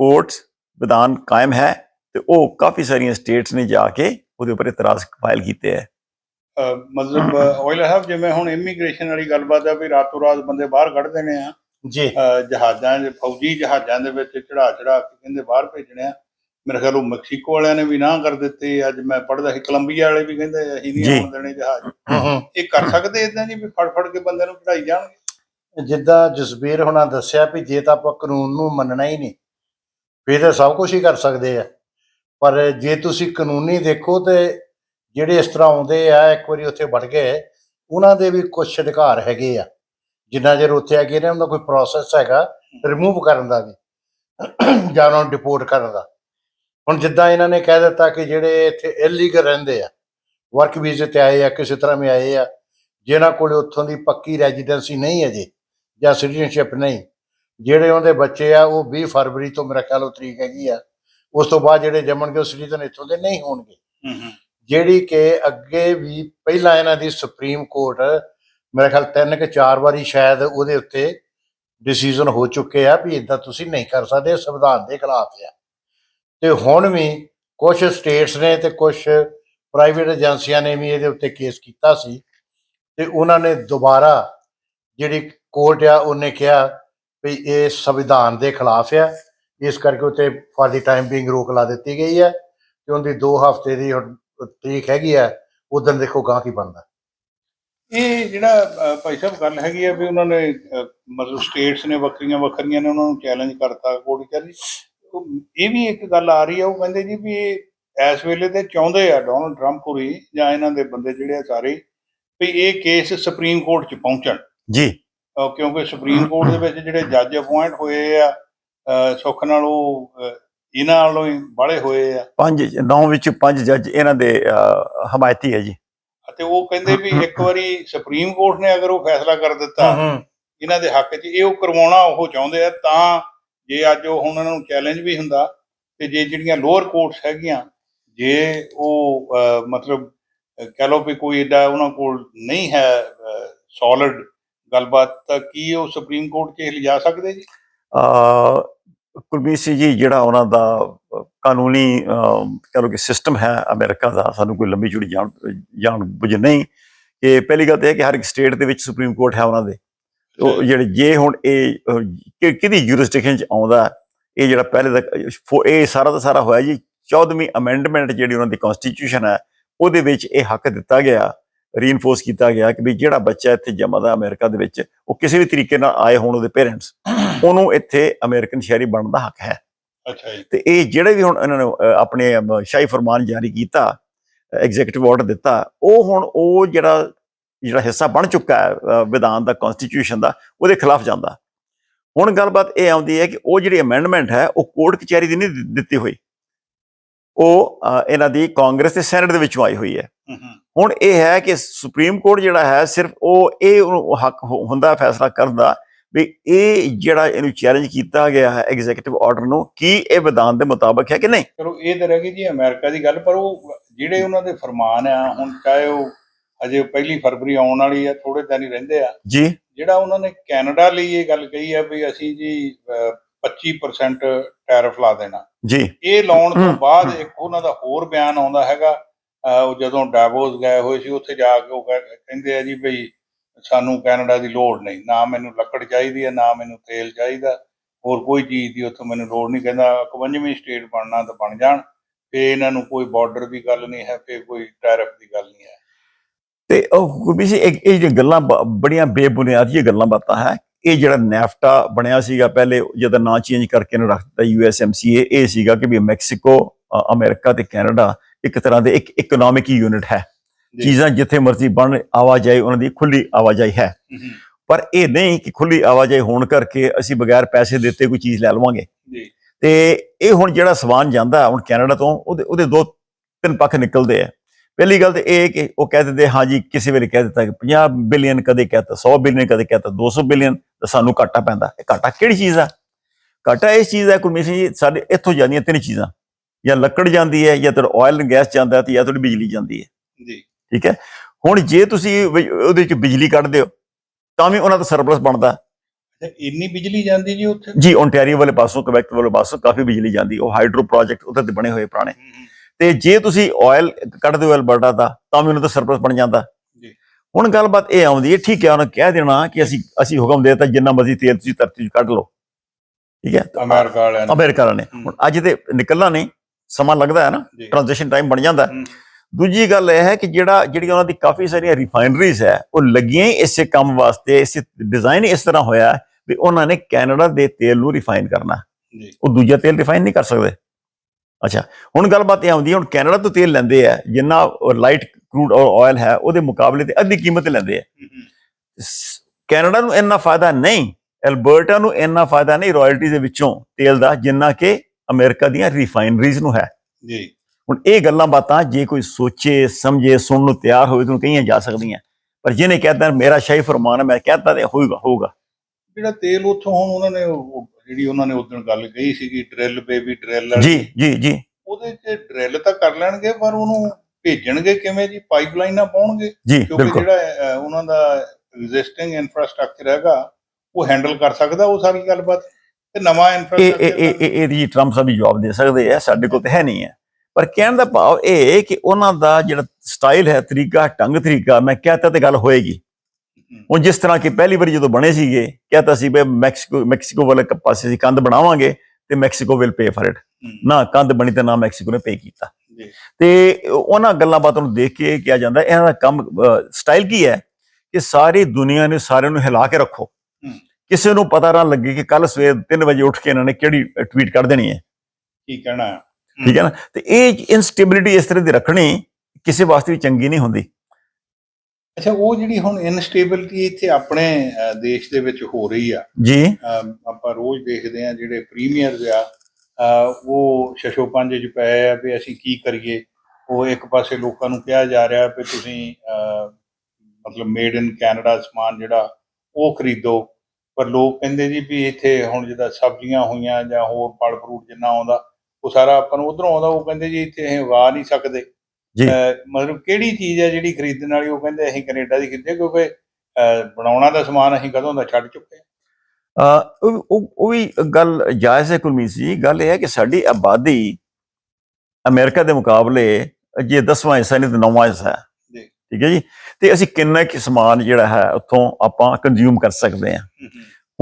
ਕੋਰਟ ਵਿਧਾਨ ਕਾਇਮ ਹੈ ਤੇ ਉਹ ਕਾਫੀ ਸਾਰੀਆਂ ਸਟੇਟਸ ਨੇ ਜਾ ਕੇ ਉਹਦੇ ਉੱਪਰ ਇਤਰਾਜ਼ ਫਾਈਲ ਕੀਤੇ ਹੈ। ਮਤਲਬ ਆਇਲ ਸਾਹਿਬ ਜਿਵੇਂ ਹੁਣ ਇਮੀਗ੍ਰੇਸ਼ਨ ਵਾਲੀ ਗੱਲਬਾਤ ਆ ਵੀ ਰਾਤੋਂ ਰਾਤ ਬੰਦੇ ਬਾਹਰ ਕੱਢ ਦੇਣੇ ਆ ਜੀ। ਜਹਾਜ਼ਾਂ ਦੇ ਫੌਜੀ ਜਹਾਜ਼ਾਂ ਦੇ ਵਿੱਚ ਚੜਾ ਚੜਾ ਕੇ ਕਹਿੰਦੇ ਬਾਹਰ ਭੇਜਣੇ ਆ। ਮੇਰੇ ਖਿਆਲ ਉਹ ਮੈਕਸੀਕੋ ਵਾਲਿਆਂ ਨੇ ਵੀ ਨਾ ਕਰ ਦਿੱਤੇ ਅੱਜ ਮੈਂ ਪੜ੍ਹਦਾ ਸੀ ਕੋਲੰਬੀਆ ਵਾਲੇ ਵੀ ਕਹਿੰਦੇ ਅਸੀਂ ਨਹੀਂ। ਆਉਣ ਦੇਣੇ ਜਹਾਜ਼। ਇਹ ਕਰ ਸਕਦੇ ਇਦਾਂ ਜੀ ਵੀ ਫੜ ਫੜ ਕੇ ਬੰਦੇ ਨੂੰ ਚੜਾਈ ਜਾਣਗੇ? ਜਿੱਦਾਂ ਜਸਬੀਰ ਹੁਣਾਂ ਦੱਸਿਆ ਵੀ ਜੇ ਤਾਂ ਆਪਾਂ ਕਾਨੂੰਨ ਨੂੰ ਮੰਨਣਾ ਹੀ ਨਹੀਂ ਫਿਰ ਤਾਂ ਸਭ ਕੁਝ ਹੀ ਕਰ ਸਕਦੇ ਆ। ਪਰ ਜੇ ਤੁਸੀਂ ਕਾਨੂੰਨੀ ਦੇਖੋ ਤੇ ਜਿਹੜੇ ਇਸ ਤਰ੍ਹਾਂ ਆਉਂਦੇ ਆ, ਇੱਕ ਵਾਰੀ ਉੱਥੇ ਵੜ ਗਏ, ਉਹਨਾਂ ਦੇ ਵੀ ਕੁਝ ਅਧਿਕਾਰ ਹੈਗੇ ਆ। ਜਿੰਨਾ ਚਿਰ ਉੱਥੇ ਹੈਗੇ ਨੇ, ਉਹਨਾਂ ਦਾ ਕੋਈ ਪ੍ਰੋਸੈਸ ਹੈਗਾ ਰਿਮੂਵ ਕਰਨ ਦਾ ਵੀ, ਜਾਂ ਉਹਨਾਂ ਨੂੰ ਡਿਪੋਰਟ ਕਰਨ ਦਾ। ਹੁਣ ਜਿੱਦਾਂ ਇਹਨਾਂ ਨੇ ਕਹਿ ਦਿੱਤਾ ਕਿ ਜਿਹੜੇ ਇੱਥੇ ਇਲੀਗਲ ਰਹਿੰਦੇ ਆ ਵਰਕ ਵੀਜ਼ੇ ਤੇ ਆਏ ਆ, ਕਿਸੇ ਤਰ੍ਹਾਂ ਵੀ ਆਏ ਆ ਜਿਨ੍ਹਾਂ ਕੋਲ ਉੱਥੋਂ ਦੀ ਪੱਕੀ ਰੈਜ਼ੀਡੈਂਸੀ ਨਹੀਂ ਅਜੇ ਜਾਂ ਸਿਟੀਜ਼ਨਸ਼ਿਪ ਨਹੀਂ ਜਿਹੜੇ ਉਹਦੇ ਬੱਚੇ ਆ ਉਹ 20 ਫਰਵਰੀ ਤੋਂ ਮੇਰਾ ਖਿਆਲ ਉਹ ਤਰੀਕ ਹੈਗੀ ਆ ਉਸ ਤੋਂ ਬਾਅਦ ਜਿਹੜੇ ਜੰਮਣਗੇ ਉਹ ਸਿਟੀਜ਼ਨ ਇੱਥੋਂ ਦੇ ਨਹੀਂ ਹੋਣਗੇ। ਜਿਹੜੀ ਕਿ ਅੱਗੇ ਵੀ ਪਹਿਲਾਂ ਇਹਨਾਂ ਦੀ ਸੁਪਰੀਮ ਕੋਰਟ ਮੇਰੇ ਖਿਆਲ ਤਿੰਨ ਕਿ ਚਾਰ ਵਾਰੀ ਸ਼ਾਇਦ ਉਹਦੇ ਉੱਤੇ ਡਿਸੀਜਨ ਹੋ ਚੁੱਕੇ ਆ ਵੀ ਇਦਾਂ ਤੁਸੀਂ ਨਹੀਂ ਕਰ ਸਕਦੇ ਸੰਵਿਧਾਨ ਦੇ ਖਿਲਾਫ ਆ। ਤੇ ਹੁਣ ਵੀ ਕੁਝ ਸਟੇਟਸ ਨੇ ਤੇ ਕੁਝ ਪ੍ਰਾਈਵੇਟ ਏਜੰਸੀਆਂ ਨੇ ਵੀ ਇਹਦੇ ਉੱਤੇ ਕੇਸ ਕੀਤਾ ਸੀ ਤੇ ਉਹਨਾਂ ਨੇ ਦੁਬਾਰਾ ਜਿਹੜੀ ਕੋਰਟ ਆ ਉਹਨੇ ਕਿਹਾ ਵੀ ਇਹ ਸੰਵਿਧਾਨ ਦੇ ਖਿਲਾਫ ਆ। ਇਸ ਕਰਕੇ ਉਤੇ ਫਾਰ ਦੀ ਟਾਈਮ ਬੀਇੰਗ ਰੋਕ ਲਾ ਦਿੱਤੀ ਗਈ ਹੈ ਤੇ ਉਹਦੀ 2 ਹਫ਼ਤੇ ਦੀ ਤਰੀਕ ਹੈਗੀ ਆ ਉਦੋਂ ਦੇਖੋ ਗਾਂ ਕੀ ਬਣਦਾ। ਇਹ ਜਿਹੜਾ ਭਾਈ ਸਾਹਿਬ ਗੱਲ ਹੈਗੀ ਆ ਵੀ ਉਹਨਾਂ ਨੇ ਮਤਲਬ ਸਟੇਟਸ ਨੇ ਵੱਖਰੀਆਂ ਵੱਖਰੀਆਂ ਨੇ ਉਹਨਾਂ ਨੂੰ ਚੈਲੰਜ ਕਰਤਾ ਕੋਰਟ ਕਹਿੰਦੀ ਇਹ ਵੀ ਇੱਕ ਗੱਲ ਆ ਰਹੀ ਆ ਉਹ ਕਹਿੰਦੇ ਜੀ ਵੀ ਇਹ ਇਸ ਵੇਲੇ ਤੇ ਚਾਹੁੰਦੇ ਆ ਡੋਨਲਡ ਟਰੰਪ ਹੋਰੀ ਜਾਂ ਇਹਨਾਂ ਦੇ ਬੰਦੇ ਜਿਹੜੇ ਆ ਸਾਰੇ ਵੀ ਇਹ ਕੇਸ ਸੁਪਰੀਮ ਕੋਰਟ 'ਚ ਪਹੁੰਚਣ। ਜੀ। ਕਿਉਂਕਿ ਸੁਪਰੀਮ ਕੋਰਟ ਦੇ ਵਿੱਚ ਜਿਹੜੇ ਜੱਜ ਅਪਾਇੰਟ ਹੋਏ ਆ ਸੁੱਖ ਨਾਲ ਉਹ ਇਹਨਾਂ ਨਾਲੋਂ ਹੀ ਬਾਲੇ ਹੋਏ ਆ। ਪੰਜ ਨੌ ਵਿੱਚ ਪੰਜ ਜੱਜ ਇਹਨਾਂ ਦੇ ਹਮਾਇਤੀ ਹੈ ਜੀ। ਅਤੇ ਉਹ ਕਹਿੰਦੇ ਵੀ ਇੱਕ ਵਾਰੀ ਸੁਪਰੀਮ ਕੋਰਟ ਨੇ ਅਗਰ ਉਹ ਫੈਸਲਾ ਕਰ ਦਿੱਤਾ ਇਹਨਾਂ ਦੇ ਹੱਕ 'ਚ ਇਹ ਉਹ ਕਰਵਾਉਣਾ ਉਹ ਚਾਹੁੰਦੇ ਆ ਤਾਂ ਜੇ ਅੱਜ ਉਹ ਹੁਣ ਉਹਨਾਂ ਨੂੰ ਚੈਲੰਜ ਵੀ ਹੁੰਦਾ ਤੇ ਜੇ ਜਿਹੜੀਆਂ ਲੋਅਰ ਕੋਰਟਸ ਹੈਗੀਆਂ ਜੇ ਉਹ ਮਤਲਬ ਕਹਿ ਲਓ ਵੀ ਕੋਈ ਏਡਾ ਉਹਨਾਂ ਕੋਲ ਨਹੀਂ ਹੈ ਸੋਲਿਡ ਗੱਲਬਾਤ ਤਾਂ ਕੀ ਉਹ ਸੁਪਰੀਮ ਕੋਰਟ 'ਚ ਲਿਜਾ ਸਕਦੇ ਜੀ? ਅਹ ਕੁਲਬੀਰ ਸਿੰਘ ਜੀ ਜਿਹੜਾ ਉਹਨਾਂ ਦਾ ਕਾਨੂੰਨੀ ਕਹਿ ਲਓ ਕਿ ਸਿਸਟਮ ਹੈ ਅਮਰੀਕਾ ਦਾ ਸਾਨੂੰ ਕੋਈ ਲੰਬੀ ਚੂੜੀ ਜਾਣ ਜਾਣ ਬੁਝ ਨਹੀਂ ਕਿ ਪਹਿਲੀ ਗੱਲ ਤਾਂ ਇਹ ਹੈ ਕਿ ਹਰ ਇੱਕ ਸਟੇਟ ਦੇ ਵਿੱਚ ਸੁਪਰੀਮ ਕੋਰਟ ਹੈ ਉਹਨਾਂ ਦੇ। ਉਹ ਜਿਹੜੇ ਜੇ ਹੁਣ ਇਹ ਕਿ ਕਿਹਦੀ ਜੁਰਿਸਡਿਕਸ਼ਨ ਚ ਆਉਂਦਾ ਇਹ ਜਿਹੜਾ ਪਹਿਲੇ ਦਾ ਫੋ- ਇਹ ਸਾਰਾ ਦਾ ਸਾਰਾ ਹੋਇਆ ਜੀ 14ਵੀਂ ਅਮੈਂਡਮੈਂਟ ਜਿਹੜੀ ਉਹਨਾਂ ਦੀ ਕਨਸਟੀਟਿਊਸ਼ਨ ਹੈ ਉਹਦੇ ਵਿੱਚ ਇਹ ਹੱਕ ਦਿੱਤਾ ਗਿਆ। ਰੀਇਨਫੋਰਸ ਕੀਤਾ ਗਿਆ ਕਿ ਵੀ ਜਿਹੜਾ ਬੱਚਾ ਇੱਥੇ ਜੰਮਦਾ ਅਮਰੀਕਾ ਦੇ ਵਿੱਚ ਉਹ ਕਿਸੇ ਵੀ ਤਰੀਕੇ ਨਾਲ ਆਏ ਹੋਣ ਉਹਦੇ ਪੇਰੈਂਟਸ ਉਹਨੂੰ ਇੱਥੇ ਅਮਰੀਕਨ ਸ਼ਹਿਰੀ ਬਣਨ ਦਾ ਹੱਕ ਹੈ। ਅੱਛਾ ਜੀ। ਤੇ ਇਹ ਜਿਹੜੇ ਵੀ ਹੁਣ ਇਹਨਾਂ ਨੇ ਆਪਣੇ ਸ਼ਾਹੀ ਫਰਮਾਨ ਜਾਰੀ ਕੀਤਾ ਐਗਜ਼ੀਕਿਊਟਿਵ ਆਰਡਰ ਦਿੱਤਾ ਉਹ ਹੁਣ ਉਹ ਜਿਹੜਾ ਜਿਹੜਾ ਹਿੱਸਾ ਬਣ ਚੁੱਕਾ ਹੈ ਵਿਧਾਨ ਦਾ ਕਨਸਟੀਟਿਊਸ਼ਨ ਦਾ ਉਹਦੇ ਖਿਲਾਫ ਜਾਂਦਾ। ਹੁਣ ਗੱਲਬਾਤ ਇਹ ਆਉਂਦੀ ਹੈ ਕਿ ਉਹ ਜਿਹੜੀ ਅਮੈਂਡਮੈਂਟ ਹੈ ਉਹ ਕੋਰਟ ਕਚਹਿਰੀ ਦੀ ਨਹੀਂ ਦਿੱਤੀ ਹੋਈ। ਉਹ ਇਹਨਾਂ ਦੀ ਕਾਂਗਰਸ ਤੇ ਸੈਨੇਟ ਦੇ ਵਿੱਚੋਂ ਆਈ ਹੋਈ ਹੈ। ਹੂੰ ਹੂੰ। ਹੁਣ ਇਹ ਹੈ ਕਿ ਸੁਪਰੀਮ ਕੋਰਟ ਜਿਹੜਾ ਹੈ ਸਿਰਫ ਉਹ ਇਹ ਹੱਕ ਹੁ- ਹੁੰਦਾ ਫੈਸਲਾ ਕਰਨ ਦਾ ਵੀ ਇਹ ਜਿਹੜਾ ਇਹਨੂੰ ਚੈਲੰਜ ਕੀਤਾ ਗਿਆ ਹੈ ਐਗਜ਼ੀਕਿਊਟਿਵ ਆਰਡਰ ਨੂੰ ਕੀ ਇਹ ਵਿਧਾਨ ਦੇ ਮੁਤਾਬਕ ਹੈ ਕਿ ਨਹੀਂ? ਚਲੋ ਇਹ ਤਾਂ ਰਹਿ ਗਈ ਜੀ ਅਮਰੀਕਾ ਦੀ ਗੱਲ ਪਰ ਉਹ ਜਿਹੜੇ ਉਹਨਾਂ ਦੇ ਫਰਮਾਨ ਆ ਹੁਣ ਚਾਹੇ ਉਹ ਅਜੇ ਪਹਿਲੀ ਫਰਵਰੀ ਆਉਣ ਵਾਲੀ ਆ ਥੋੜੇ ਦਿਨ ਹੀ ਰਹਿੰਦੇ ਆ। ਜੀ। ਜਿਹੜਾ ਉਹਨਾਂ ਨੇ ਕੈਨੇਡਾ ਲਈ ਇਹ ਗੱਲ ਕਹੀ ਆ ਵੀ ਅਸੀਂ ਜੀ 25% ਟੈਰਿਫ ਲਾ ਦੇਣਾ। ਜੀ। ਇਹ ਲਾਉਣ ਤੋਂ ਬਾਅਦ। ਇੱਕ ਉਹਨਾਂ ਦਾ ਹੋਰ ਬਿਆਨ ਆਉਂਦਾ ਹੈਗਾ ਉਹ ਜਦੋਂ ਡਾਵੋਸ ਗਏ ਹੋਏ ਸੀ ਉੱਥੇ ਜਾ ਕੇ ਉਹ ਕਹਿ- ਕਹਿੰਦੇ ਆ ਜੀ ਭਈ ਸਾਨੂੰ ਕੈਨੇਡਾ ਦੀ ਲੋੜ ਨਹੀਂ ਨਾ ਮੈਨੂੰ ਲੱਕੜ ਚਾਹੀਦੀ ਹੈ ਨਾ ਮੈਨੂੰ ਤੇਲ ਚਾਹੀਦਾ ਹੋਰ ਕੋਈ ਚੀਜ਼ ਦੀ ਉੱਥੋਂ ਮੈਨੂੰ ਲੋੜ ਨਹੀਂ ਕਹਿੰਦਾ 51ਵੀਂ ਸਟੇਟ ਬਣਨਾ ਤਾਂ ਬਣ ਜਾਣ ਤੇ ਇਹਨਾਂ ਨੂੰ ਕੋਈ ਬਾਰਡਰ ਦੀ ਗੱਲ ਨਹੀਂ ਹੈ ਤੇ ਕੋਈ ਟੈਰਿਫ ਦੀ ਗੱਲ ਨਹੀਂ ਹੈ। ਤੇ ਉਹ ਗੁਰਬੀਰ ਸਿੰਘ ਇਹ ਜਿਹੜੀਆਂ ਗੱਲਾਂ ਬੜੀਆਂ ਬੇਬੁਨਿਆਦ ਇਹ ਗੱਲਾਂ ਬਾਤਾਂ ਹੈ ਇਹ ਜਿਹੜਾ ਨੈਫਟਾ ਬਣਿਆ ਸੀਗਾ ਪਹਿਲੇ ਜਦੋਂ ਨਾਂ ਚੇਂਜ ਕਰਕੇ ਇਹਨੂੰ ਰੱਖ ਦਿੱਤਾ ਯੂਐਸਐਮਸੀਏ ਇਹ ਸੀਗਾ ਕਿ ਵੀ ਮੈਕਸੀਕੋ ਅਮਰੀਕਾ ਤੇ ਕੈਨੇਡਾ ਇੱਕ ਤਰ੍ਹਾਂ ਦੇ ਇੱਕ ਇਕਨੋਮਿਕ ਯੂਨਿਟ ਹੈ। ਚੀਜ਼ਾਂ ਜਿੱਥੇ ਮਰਜ਼ੀ ਬਣ ਆਵਾਜਾਈ ਉਹਨਾਂ ਦੀ ਖੁੱਲੀ ਆਵਾਜਾਈ ਹੈ। ਪਰ ਇਹ ਨਹੀਂ ਕਿ ਖੁੱਲੀ ਆਵਾਜਾਈ ਹੋਣ ਕਰਕੇ ਅਸੀਂ ਬਗੈਰ ਪੈਸੇ ਦਿੱਤੇ ਕੋਈ ਚੀਜ਼ ਲੈ ਲਵਾਂਗੇ। ਜੀ। ਤੇ ਇਹ ਹੁਣ ਜਿਹੜਾ ਸਮਾਨ ਜਾਂਦਾ ਹੁਣ ਕੈਨੇਡਾ ਤੋਂ ਉਹਦੇ ਉਹਦੇ ਦੋ ਤਿੰਨ ਪੱਖ ਨਿਕਲਦੇ ਆ। ਪਹਿਲੀ ਗੱਲ ਤੇ ਇਹ ਕਿ ਉਹ ਕਹਿ ਦਿੰਦੇ ਹਾਂ ਜੀ ਕਿਸੇ ਵੇਲੇ ਕਹਿ ਦਿੱਤਾ ਕਿ 50 ਬਿਲੀਅਨ ਕਦੇ ਕਹਤਾ 100 ਬਿਲੀਅਨ ਕਦੇ ਕਹਤਾ 200 ਬਿਲੀਅਨ ਤਾਂ ਸਾਨੂੰ ਘਾਟਾ ਪੈਂਦਾ। ਇਹ ਘਾਟਾ ਕਿਹੜੀ ਚੀਜ਼ ਆ? ਘਾਟਾ ਇਸ ਚੀਜ਼ ਦਾ ਗੁਰਮੀਤ ਸਿੰਘ ਜੀ ਸਾਡੇ ਇੱਥੋਂ ਜਾਂਦੀਆਂ ਤਿੰਨ ਚੀਜ਼ਾਂ। ਜਾਂ ਲੱਕੜ ਜਾਂਦੀ ਹੈ ਜਾਂ ਤੁਹਾਡਾ ਆਇਲ ਗੈਸ ਜਾਂਦਾ ਤੇ ਜਾਂ ਤੁਹਾਡੀ ਬਿਜਲੀ ਜਾਂਦੀ ਹੈ। ਜੀ। ਠੀਕ ਹੈ? ਹੁਣ ਜੇ ਤੁਸੀਂ ਉਹਦੇ ਚ ਬਿਜਲੀ ਕੱਢਦੇ ਹੋ ਤਾਂ ਵੀ ਉਹਨਾਂ ਦਾ ਸਰਪਲਸ ਬਣਦਾ। ਇੰਨੀ ਬਿਜਲੀ ਜਾਂਦੀ ਜੀ ਉੱਥੇ? ਜੀ ਓਨਟਾਰੀਓ ਵਾਲੇ ਪਾਸੋਂ ਕੁਬੈਕ ਵਾਲੇ ਪਾਸੋਂ ਕਾਫੀ ਬਿਜਲੀ ਜਾਂਦੀ। ਉਹ ਹਾਈਡਰੋ ਪ੍ਰੋਜੈਕਟ ਉੱਥੇ ਤੇ ਬਣੇ ਹੋਏ ਪੁਰਾਣੇ। ਤੇ ਜੇ ਤੁਸੀਂ ਆਇਲ ਕੱਢਦੇ ਹੋ ਅਲਬਰਟਾ ਦਾ ਤਾਂ ਵੀ ਉਹਨਾਂ ਦਾ ਸਰਪਲਸ ਬਣ ਜਾਂਦਾ। ਹੁਣ ਗੱਲਬਾਤ ਇਹ ਆਉਂਦੀ ਹੈ ਠੀਕ ਹੈ ਉਹਨਾਂ ਕਹਿ ਦੇਣਾ ਕਿ ਅਸੀਂ ਅਸੀਂ ਹੁਕਮ ਦੇ ਦਿੱਤਾ ਜਿੰਨਾ ਮਰਜ਼ੀ ਤੇਲ ਤੁਸੀਂ ਧਰਤੀ 'ਚ ਕੱਢ ਲਓ। ਠੀਕ ਹੈ? ਅਮਰੀਕਾ ਵਾਲਿਆਂ ਨੇ। ਅਮਰੀਕਾ ਵਾਲਿਆਂ ਨੇ। ਹਮ। ਹੁਣ ਅੱਜ ਤੇ ਨਿਕਲਣਾ ਨਹੀਂ ਸਮਾਂ ਲੱਗਦਾ ਹੈ ਨਾ ਟ੍ਰਾਂਜੀਸ਼ਨ ਟਾਈਮ ਬਣ ਜਾਂਦਾ। ਦੂਜੀ ਗੱਲ ਇਹ ਹੈ ਕਿ ਜਿਹੜਾ ਜਿਹੜੀਆਂ ਉਹਨਾਂ ਦੀ ਕਾਫੀ ਸਾਰੀਆਂ ਰਿਫਾਈਨਰੀਜ਼ ਹੈ ਉਹ ਲੱਗੀਆਂ ਹੀ ਇਸੇ ਕੰਮ ਵਾਸਤੇ ਇਸੇ ਡਿਜ਼ਾਈਨ ਇਸ ਤਰ੍ਹਾਂ ਹੋਇਆ ਵੀ ਉਹਨਾਂ ਨੇ ਕੈਨੇਡਾ ਦੇ ਤੇਲ ਨੂੰ ਰਿਫਾਈਨ ਕਰਨਾ। ਉਹ ਦੂਜਾ ਤੇਲ ਰਿਫਾਈਨ ਨਹੀਂ ਕਰ ਸਕਦੇ। ਅੱਛਾ ਹੁਣ ਗੱਲਬਾਤ ਇਹ ਆਉਂਦੀ ਹੈ ਹੁਣ ਕੈਨੇਡਾ ਤੋਂ ਤੇਲ ਲੈਂਦੇ ਆ ਜਿੰਨਾ ਲਾਈਟ ਕਰੂਡ ਆਇਲ ਹੈ ਉਹਦੇ ਮੁਕਾਬਲੇ ਤੇ ਅੱਧੀ ਕੀਮਤ ਤੇ ਲੈਂਦੇ ਆ। ਕੈਨੇਡਾ ਨੂੰ ਇੰਨਾ ਫਾਇਦਾ ਨਹੀਂ ਐਲਬਰਟਾ ਨੂੰ ਇੰਨਾ ਫਾਇਦਾ ਨਹੀਂ ਰਾਇਲਟੀ ਦੇ ਵਿੱਚੋਂ ਤੇਲ ਦਾ ਜਿੰਨਾ ਕਿ ਅਮਰੀਕਾ ਦੀਆਂ ਰਿਫਾਈਨਰੀਜ਼ ਨੂੰ ਹੈ। ਜੀ। ਹੁਣ ਇਹ ਗੱਲਾਂ ਬਾਤਾਂ ਜੇ ਕੋਈ ਸੋਚੇ ਸਮਝੇ ਸੁਣਨ ਨੂੰ ਤਿਆਰ ਹੋਵੇ ਤਾਂ ਕਹੀਆਂ ਜਾ ਸਕਦੀਆਂ। ਪਰ ਜਿਹਨੇ ਕਹਿਤਾ ਮੇਰਾ ਸ਼ਾਹੀ ਫਰਮਾਨ ਹੈ ਮੈਂ ਕਹਤਾ ਤੇ ਹੋਊਗਾ ਹੋਊਗਾ। ਜਿਹੜਾ ਤੇਲ ਉੱਥੋਂ ਹੁਣ ਉਹਨਾਂ ਨੇ ਜਿਹੜੀ ਉਹਨਾਂ ਨੇ ਉਦੋਂ ਗੱਲ ਕਹੀ ਸੀਗੀ ਡਰਿਲ ਬੇਬੀ ਡਰਿਲ ਜੀ ਜੀ ਜੀ। ਉਹਦੇ 'ਚ ਡਰਿਲ ਤਾਂ ਕਰ ਲੈਣਗੇ ਪਰ ਉਹਨੂੰ ਭੇਜਣਗੇ ਕਿਵੇਂ ਜੀ? ਪਾਈਪਲਾਈਨਾਂ ਪਾਉਣਗੇ? ਕਿਉਂਕਿ ਜਿਹੜਾ ਅਹ, ਉਹਨਾਂ ਦਾ ਐਗਜ਼ਿਸਟਿੰਗ ਇਨਫਰਾਸਟ੍ਰਕਚਰ ਹੈਗਾ ਉਹ ਹੈਂਡਲ ਕਰ ਸਕਦਾ ਉਹ ਸਾਰੀ ਗੱਲਬਾਤ? ਤੇ ਨਵਾਂ ਇਹ ਇਹ ਇਨਫਰਾਸਟ੍ਰਕਚਰ ਇਹ ਇਹ ਇਹਦੀ ਟਰੰਪ ਸਾਹਿਬ ਵੀ ਜਵਾਬ ਦੇ ਸਕਦੇ ਆ ਸਾਡੇ ਕੋਲ ਤਾਂ ਹੈ ਨਹੀਂ ਹੈ ਪਰ ਕਹਿਣ ਦਾ ਭਾਵ ਇਹ ਹੈ ਕਿ ਉਹਨਾਂ ਦਾ ਜਿਹੜਾ ਸਟਾਈਲ ਹੈ ਤਰੀਕਾ ਢੰਗ ਤਰੀਕਾ ਮੈਂ ਕਹਤਾ ਤੇ ਗੱਲ ਹੋਏਗੀ। ਹੁਣ ਜਿਸ ਤਰ੍ਹਾਂ ਕਿ ਪਹਿਲੀ ਵਾਰੀ ਜਦੋਂ ਬਣੇ ਸੀਗੇ ਕਹਤਾ ਸੀ ਵੀ ਮੈਕਸੀਕੋ ਮੈਕਸੀਕੋ ਵਾਲੇ ਕ- ਪਾਸੇ ਸੀ ਕੰਧ ਬਣਾਵਾਂਗੇ ਤੇ Mexico will pay for it ਨਾ ਕੰਧ ਬਣੀ ਤੇ ਨਾ ਮੈਕਸੀਕੋ ਨੇ ਪੇ ਕੀਤਾ। ਤੇ ਉਹਨਾਂ ਗੱਲਾਂ ਬਾਤਾਂ ਨੂੰ ਦੇਖ ਕੇ ਕਿਹਾ ਜਾਂਦਾ ਇਹਨਾਂ ਦਾ ਕੰਮ ਸਟਾਈਲ ਕੀ ਹੈ ਕਿ ਸਾਰੀ ਦੁਨੀਆ ਨੇ ਸਾਰਿਆਂ ਨੂੰ ਹਿਲਾ ਕੇ ਰੱਖੋ। ਕਿਸੇ ਨੂੰ ਪਤਾ ਨਾ ਲੱਗੇ ਕਿ ਕੱਲ ਸਵੇਰ 3 ਵਜੇ ਉੱਠ ਕੇ ਇਹਨਾਂ ਨੇ ਕਿਹੜੀ ਟਵੀਟ ਕਰ ਦੇਣੀ ਹੈ। ਕੀ ਕਹਿਣਾ ਠੀਕ ਹੈ ਨਾ? ਤੇ ਇਹ ਇਨਸਟੇਬਿਲਿਟੀ ਇਸ ਤਰ੍ਹਾਂ ਦੀ ਰੱਖਣੀ ਕਿਸੇ ਵਾਸਤੇ ਵੀ ਚੰਗੀ ਨਹੀਂ ਹੁੰਦੀ। ਅੱਛਾ ਉਹ ਜਿਹੜੀ ਹੁਣ ਇਨਸਟੇਬਿਲਿਟੀ ਇੱਥੇ ਆਪਣੇ ਦੇਸ਼ ਦੇ ਵਿੱਚ ਹੋ ਰਹੀ ਆ। ਜੀ। ਆਪਾਂ ਰੋਜ਼ ਦੇਖਦੇ ਆ ਜਿਹੜੇ ਪ੍ਰੀਮੀਅਰਸ ਆ ਉਹ ਛਛੋ ਪੰਜ ਚ ਪਏ ਆ ਵੀ ਅਸੀਂ ਕੀ ਕਰੀਏ। ਉਹ ਇੱਕ ਪਾਸੇ ਲੋਕਾਂ ਨੂੰ ਕਿਹਾ ਜਾ ਰਿਹਾ ਵੀ ਤੁਸੀਂ ਮਤਲਬ ਮੇਡ ਇਨ ਕੈਨੇਡਾ ਸਮਾਨ ਜਿਹੜਾ ਉਹ ਖਰੀਦੋ। ਪਰ ਲੋਕ ਕਹਿੰਦੇ ਜੀ ਵੀ ਇੱਥੇ ਹੁਣ ਜਿੱਦਾਂ ਸਬਜ਼ੀਆਂ ਹੋਈਆਂ ਜਾਂ ਹੋਰ ਫਲ ਫਰੂਟ ਜਿੰਨਾ ਆਉਂਦਾ ਉਹ ਸਾਰਾ ਆਪਾਂ ਨੂੰ ਉਧਰੋਂ ਆਉਂਦਾ। ਉਹ ਕਹਿੰਦੇ ਜੀ ਇੱਥੇ ਅਸੀਂ ਉਗਾ ਨਹੀਂ ਸਕਦੇ। ਮਤਲਬ ਕਿਹੜੀ ਚੀਜ਼ ਹੈ ਜਿਹੜੀ ਖਰੀਦਣ ਵਾਲੀ ਉਹ ਕਹਿੰਦੇ ਅਸੀਂ ਕੈਨੇਡਾ ਦੀ ਖਰੀਦੇ ਕਿਉਂਕਿ ਬਣਾਉਣਾ ਦਾ ਸਮਾਨ ਅਸੀਂ ਕਦੋਂ ਦਾ ਛੱਡ ਚੁੱਕੇ ਹਾਂ ਉਹ ਵੀ ਗੱਲ ਜਾਇਜ਼ ਹੈ ਕੁਲਮੀਤ ਜੀ। ਗੱਲ ਇਹ ਹੈ ਕਿ ਸਾਡੀ ਆਬਾਦੀ ਅਮਰੀਕਾ ਦੇ ਮੁਕਾਬਲੇ ਜੇ 10ਵਾਂ ਹਿੱਸਾ ਨਹੀਂ ਤਾਂ 9ਵਾਂ ਹਿੱਸਾ ਹੈ। ਠੀਕ ਹੈ ਜੀ? ਤੇ ਅਸੀਂ ਕਿੰਨਾ ਕਿ ਸਮਾਨ ਜਿਹੜਾ ਹੈ ਉੱਥੋਂ ਆਪਾਂ ਕੰਜ਼ਿਊਮ ਕਰ ਸਕਦੇ ਹਾਂ।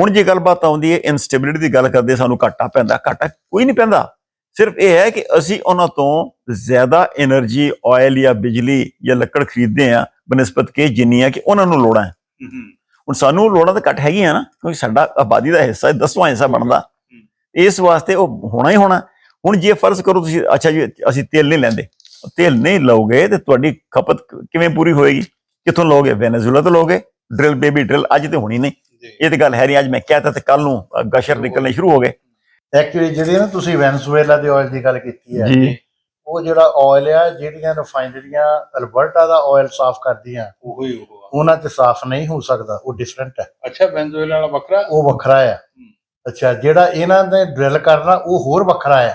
ਹੁਣ ਜੇ ਗੱਲਬਾਤ ਆਉਂਦੀ ਹੈ ਇਨਸਟੇਬਿਲਿਟੀ ਦੀ ਗੱਲ ਕਰਦੇ ਸਾਨੂੰ ਘਾਟਾ ਪੈਂਦਾ। ਘਾਟਾ ਕੋਈ ਨਹੀਂ ਪੈਂਦਾ। ਸਿਰਫ ਇਹ ਹੈ ਕਿ ਅਸੀਂ ਉਹਨਾਂ ਤੋਂ ਜ਼ਿਆਦਾ એનર્ਜੀ ਆਇਲ ਜਾਂ ਬਿਜਲੀ ਜਾਂ ਲੱਕੜ ਖਰੀਦਦੇ ਆ ਬਨਸਪਤ ਕੇ ਜਿੰਨੀ ਆ ਕਿ ਉਹਨਾਂ ਨੂੰ ਲੋੜਾਂ ਹੁਣ ਸਾਨੂੰ ਲੋੜਾਂ ਤਾਂ ਘੱਟ ਹੈਗੀਆਂ ਨਾ ਕਿਉਂਕਿ ਸਾਡਾ ਆਬਾਦੀ ਦਾ ਹਿੱਸਾ 10ਵਾਂ ਹਿੱਸਾ ਬਣਦਾ। ਇਸ ਵਾਸਤੇ ਉਹ ਹੋਣਾ ਹੀ ਹੋਣਾ। ਹੁਣ ਜੇ ਫਰਜ਼ ਕਰੋ ਤੁਸੀਂ ਅੱਛਾ ਜੀ ਅਸੀਂ ਤੇਲ ਨਹੀਂ ਲੈਂਦੇ। ਤੇਲ ਨਹੀਂ ਲਓਗੇ ਤੇ ਤੁਹਾਡੀ ਖਪਤ ਕਿਵੇਂ ਪੂਰੀ ਹੋਏਗੀ? ਕਿੱਥੋਂ ਲਓਗੇ? ਵੈਨੇਜ਼ੁਏਲਾ ਤੋਂ ਲਓਗੇ? ਡਰਿਲ ਬੇਬੀ ਡਰਿਲ ਅੱਜ ਤੇ ਹੋਣੀ ਨਹੀਂ। ਇਹ ਤੇ ਗੱਲ ਹੈ ਨਹੀਂ ਅੱਜ ਮੈਂ ਕਹਿਤਾ ਤੇ ਕੱਲ ਨੂੰ ਗਸ਼ਰ ਨਿਕਲਣੇ ਸ਼ੁਰੂ ਹੋ ਗਏ। ਐਕਚੁਅਲੀ ਜਿਹੜੀ ਨਾ ਤੁਸੀਂ ਵੈਨਸੂਏਲਾ ਦੇ ਆਇਲ ਦੀ ਗੱਲ ਕੀਤੀ ਹੈ ਜੀ। ਉਹ ਜਿਹੜਾ ਆਇਲ ਆ ਜਿਹੜੀਆਂ ਰਿਫਾਈਨਰੀਆਂ ਅਲਬਰਟਾ ਦਾ ਆਇਲ ਸਾਫ਼ ਕਰਦੀਆਂ ਉਹੋ ਹੀ ਉਹ। ਉਹਨਾਂ 'ਚ ਸਾਫ਼ ਨਹੀਂ ਹੋ ਸਕਦਾ ਉਹ ਡਿਫਰੈਂਟ ਹੈ। ਅੱਛਾ ਵੈਨਜ਼ੂਏਲਾ ਵਾਲਾ ਵੱਖਰਾ? ਉਹ ਵੱਖਰਾ ਆ। ਅੱਛਾ ਜਿਹੜਾ ਇਹਨਾਂ ਨੇ ਡਰਿਲ ਕਰਨਾ ਉਹ ਹੋਰ ਵੱਖਰਾ ਆ।